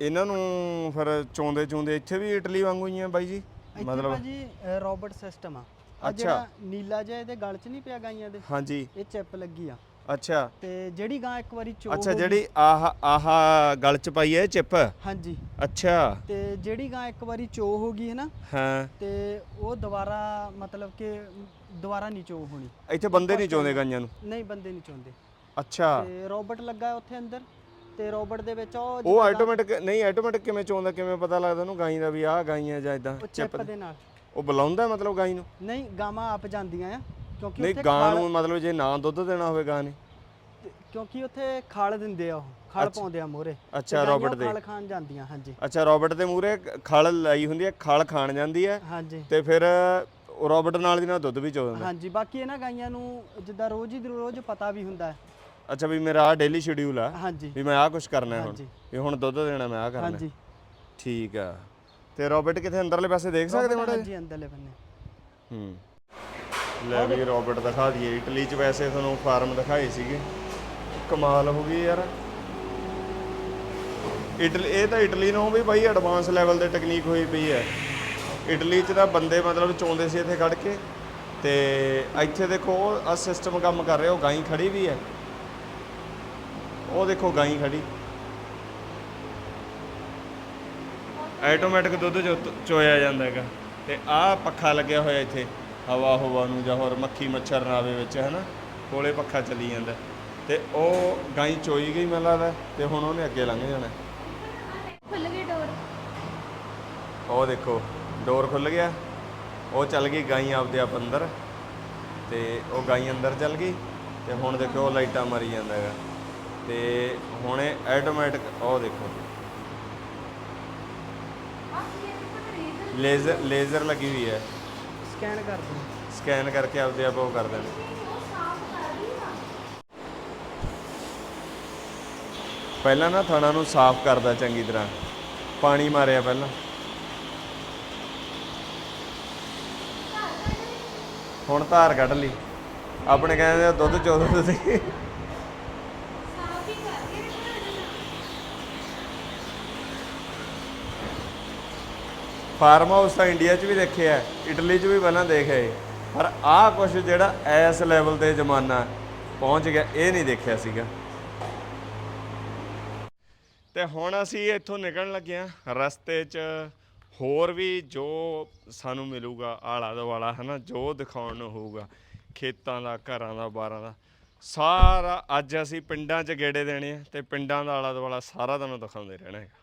ਇਹਨਾਂ ਨੂੰ ਫਿਰ ਚੋਂਦੇ ਚੋਂਦੇ ਇੱਥੇ ਵੀ ਇਟਲੀ ਵਾਂਗੂ ਹੀ ਆ ਬਾਈ ਜੀ? ਮਤਲਬ ਭਾਜੀ ਰੋਬੋਟ ਸਿਸਟਮ ਆ। ਅੱਛਾ। ਨੀਲਾ ਜਿਹਾ ਇਹਦੇ ਗਲ 'ਚ ਨਹੀਂ ਪਿਆ ਗਾਈਆਂ ਦੇ? ਹਾਂਜੀ। ਇਹ ਚਿਪ ਲੱਗੀ ਆ। ਅੱਛਾ। ਤੇ ਜਿਹੜੀ ਗਾਂ ਇੱਕ ਵਾਰੀ ਚੋ ਅੱਛਾ ਜਿਹੜੀ ਆਹ ਆਹ ਗਲ 'ਚ ਪਾਈ ਹੈ ਚਿਪ? ਹਾਂਜੀ। ਅੱਛਾ। ਤੇ ਜਿਹੜੀ ਗਾਂ ਇੱਕ ਵਾਰੀ ਚੋ ਹੋ ਗਈ ਹੈ ਨਾ ਹਾਂ। ਤੇ ਉਹ ਦੁਬਾਰਾ ਮਤਲਬ ਕਿ ਦੁਬਾਰਾ ਨਹੀਂ ਚੋ ਹੋਣੀ। ਇੱਥੇ ਬੰਦੇ ਨਹੀਂ ਚੋਂਦੇ ਗਾਈਆਂ ਨੂੰ? ਨਹੀਂ ਬੰਦੇ ਨਹੀਂ ਚੋਂਦੇ। ਅੱਛਾ। ਤੇ ਰੋਬੋਟ ਲੱਗਾ ਹੈ ਉੱਥੇ ਅੰਦਰ ਤੇ ਰੋਬੋਟ ਦੇ ਵਿੱਚ ਉਹ ਉਹ ਆਟੋਮੈਟਿਕ ਨਹੀਂ ਆਟੋਮੈਟਿਕ ਕਿਵੇਂ ਚੋਂਦਾ ਕਿਵੇਂ ਪਤਾ ਲੱਗਦਾ ਉਹਨੂੰ ਗਾਈ ਦਾ ਵੀ ਆਹ ਗਾਈਆਂ ਜਾਂ ਇਦਾਂ ਉਹ ਚਿਪ ਦੇ ਨਾਲ। ਉਹ ਬੁਲਾਉਂਦਾ ਮਤਲਬ ਗਾਈ ਨੂੰ? ਨਹੀਂ ਗਾਵਾਂ ਆਪ ਜਾਂਦੀਆਂ ਆ। ਕਿਉਂਕਿ ਨਹੀਂ ਉੱਥੇ ਗਾਂ ਖਾਲ ਨੂੰ ਮਤਲਬ ਜੇ ਨਾ ਦੁੱਧ ਦੇਣਾ ਹੋਵੇ ਗਾਂ ਨੇ। ਕਿਉਂਕਿ ਉੱਥੇ ਖਾਲ ਦਿੰਦੇ ਆ ਉਹ ਖਾਲ ਪਾਉਂਦੇ ਆ ਮੋਰੇ ਅੱਛਾ ਰੋਬਟ ਦੇ। ਖਾਲ ਖਾਣ ਜਾਂਦੀਆਂ ਹਾਂਜੀ। ਅੱਛਾ ਰੋਬਟ ਦੇ ਮੂਰੇ ਖਲ ਲਾਈ ਹੁੰਦੀ ਹੈ ਖਲ ਖਾਣ ਜਾਂਦੀ ਹੈ। ਹਾਂਜੀ। ਤੇ ਫਿਰ ਉਹ ਰੋਬਟ ਨਾਲ ਦੀ ਨਾਲ ਦੁੱਧ ਵੀ ਚੋ ਦਿੰਦਾ ਹਾਂਜੀ ਬਾਕੀ ਇਹਨਾਂ ਗਾਈਆਂ ਨੂੰ ਜਿੱਦਾਂ ਰੋਜ਼ ਹੀ ਦੀ ਰੋਜ਼ ਪਤਾ ਵੀ ਹੁੰਦਾ ਹੈ। ਅੱਛਾ ਵੀ ਮੇਰਾ ਆ ਡੇਲੀ ਸ਼ਡਿਊਲ ਆ ਹਾਂਜੀ। ਵੀ ਮੈਂ ਆਹ ਕੁਝ ਕਰਨਾ ਹੈ ਹੁਣ। ਹਾਂਜੀ। ਵੀ ਹੁਣ ਦੁੱਧ ਦੇਣਾ ਮੈਂ ਆਹ ਕਰਨਾ ਹੈ। ਹਾਂਜੀ। ਠੀਕ ਆ। ਤੇ ਰੋਬਟ ਕਿਥੇ ਅੰਦਰਲੇ ਪਾਸੇ ਦੇਖ ਸਕਦੇ ਮਾੜਾ ਜਿਹਾ? ਹਾਂਜੀ ਅੰਦਰਲੇ ਬੰਨੇ। ਹੂੰ। ਲੈ ਵੀ ਰੋਬਟ ਦਿਖਾ ਦਈਏ। ਇਟਲੀ ਚ ਵੈਸੇ ਤੁਹਾਨੂੰ ਫਾਰਮ ਦਿਖਾਏ ਸੀਗੇ। ਕਮਾਲ ਹੋ ਗਈ ਯਾਰ। ਇਟਲੀ, ਇਹ ਤਾਂ ਇਟਲੀ ਨੂੰ ਵੀ ਬਾਈ ਐਡਵਾਂਸ ਲੈਵਲ ਦੇ ਟੈਕਨੀਕ ਹੋਈ ਪਈ ਹੈ। ਇਟਲੀ ਚ ਤਾਂ ਬੰਦੇ ਮਤਲਬ ਚੋਂਦੇ ਸੀ ਇੱਥੇ ਖੜ ਕੇ। ਤੇ ਇੱਥੇ ਦੇਖੋ ਆ ਸਿਸਟਮ ਕੰਮ ਕਰ ਰਿਹਾ, ਉਹ ਗਾਈ ਖੜੀ ਵੀ ਹੈ। ਉਹ ਦੇਖੋ ਗਾਈ ਖੜੀ ਆਟੋਮੈਟਿਕ ਦੁੱਧ ਚੋ- ਚੋਇਆ ਜਾਂਦਾ ਹੈਗਾ। ਤੇ ਆਹ ਪੱਖਾ ਲੱਗਿਆ ਹੋਇਆ ਇੱਥੇ। ਹਵਾ ਹਵਾ ਨੂੰ ਜਾਂ ਹੋਰ ਮੱਖੀ ਮੱਛਰ ਨਾ ਆਵੇ ਵਿੱਚ ਹਨਾ? ਕੋਲੇ ਪੱਖਾ ਚੱਲੀ ਜਾਂਦਾ। ਤੇ ਉਹ ਗਾਈ ਚੋਈ ਗਈ ਮੈਨੂੰ ਲੱਗਦਾ ਤੇ ਹੁਣ ਉਹਨੇ ਅੱਗੇ ਲੰਘ ਜਾਣਾ। ਖੁੱਲ ਗਈ ਡੋਰ ਉਹ ਦੇਖੋ ਡੋਰ ਖੁੱਲ ਗਿਆ। ਉਹ ਚੱਲ ਗਈ ਗਾਈ ਆਪਦੇ ਆਪ ਅੰਦਰ। ਤੇ ਉਹ ਗਾਈ ਅੰਦਰ ਚੱਲ ਗਈ ਤੇ ਹੁਣ ਦੇਖੋ ਉਹ ਲਾਈਟਾਂ ਮਾਰੀ ਜਾਂਦਾ ਹੈਗਾ। ਤੇ ਹੁਣ ਇਹ ਆਟੋਮੈਟਿਕ ਉਹ ਦੇਖੋ। ਲੇਜ਼ਰ ਲੇਜ਼ਰ ਲੱਗੀ ਹੋਈ ਹੈ। ਸਕੈਨ ਕਰ ਦਿਓ। ਸਕੈਨ ਕਰਕੇ ਆਪਦੇ ਆਪ ਉਹ ਕਰ ਦੇਣ। ਪਹਿਲਾਂ ਨਾ ਥਣਾ ਨੂੰ ਸਾਫ਼ ਕਰਦਾ ਚੰਗੀ ਤਰ੍ਹਾਂ। ਪਾਣੀ ਮਾਰਿਆ ਪਹਿਲਾਂ। ਹੁਣ ਧਾਰ ਕੱਢ ਲਈ। ਆਪਣੇ ਕਹਿੰਦੇ ਆ, ਦੁੱਧ ਚੋਦੋ ਤੁਸੀਂ ਫਾਰਮ ਹਾਊਸ ਤਾਂ ਇੰਡੀਆ 'ਚ ਵੀ ਦੇਖਿਆ ਇਟਲੀ 'ਚ ਵੀ ਪਹਿਲਾਂ ਦੇਖਿਆ ਪਰ ਆਹ ਕੁਝ ਜਿਹੜਾ ਐਸ ਲੈਵਲ ਤੇ ਜ਼ਮਾਨਾ ਪਹੁੰਚ ਗਿਆ, ਇਹ ਨਹੀਂ ਦੇਖਿਆ ਸੀਗਾ। ਤੇ ਹੁਣ ਅਸੀਂ ਇੱਥੋਂ ਨਿਕਲਣ ਲੱਗੇ ਆ ਰਸਤੇ 'ਚ ਹੋਰ ਵੀ ਜੋ ਸਾਨੂੰ ਮਿਲੂਗਾ ਆਲਾ ਦੁਆਲਾ ਹਨਾ, ਜੋ ਦਿਖਾਉਣ ਨੂੰ ਹੋਊਗਾ, ਖੇਤਾਂ ਦਾ, ਘਰਾਂ ਦਾ, ਬਾਰਾਂ ਦਾ, ਸਾਰਾ ਅੱਜ ਅਸੀਂ ਪਿੰਡਾਂ 'ਚ ਗੇੜੇ ਦੇਣੇ ਆ ਤੇ ਪਿੰਡਾਂ ਦਾ ਆਲਾ ਦੁਆਲਾ ਸਾਰਾ ਤੁਹਾਨੂੰ ਦਿਖਾਉਂਦੇ ਰਹਿਣਾ ਹੈਗਾ।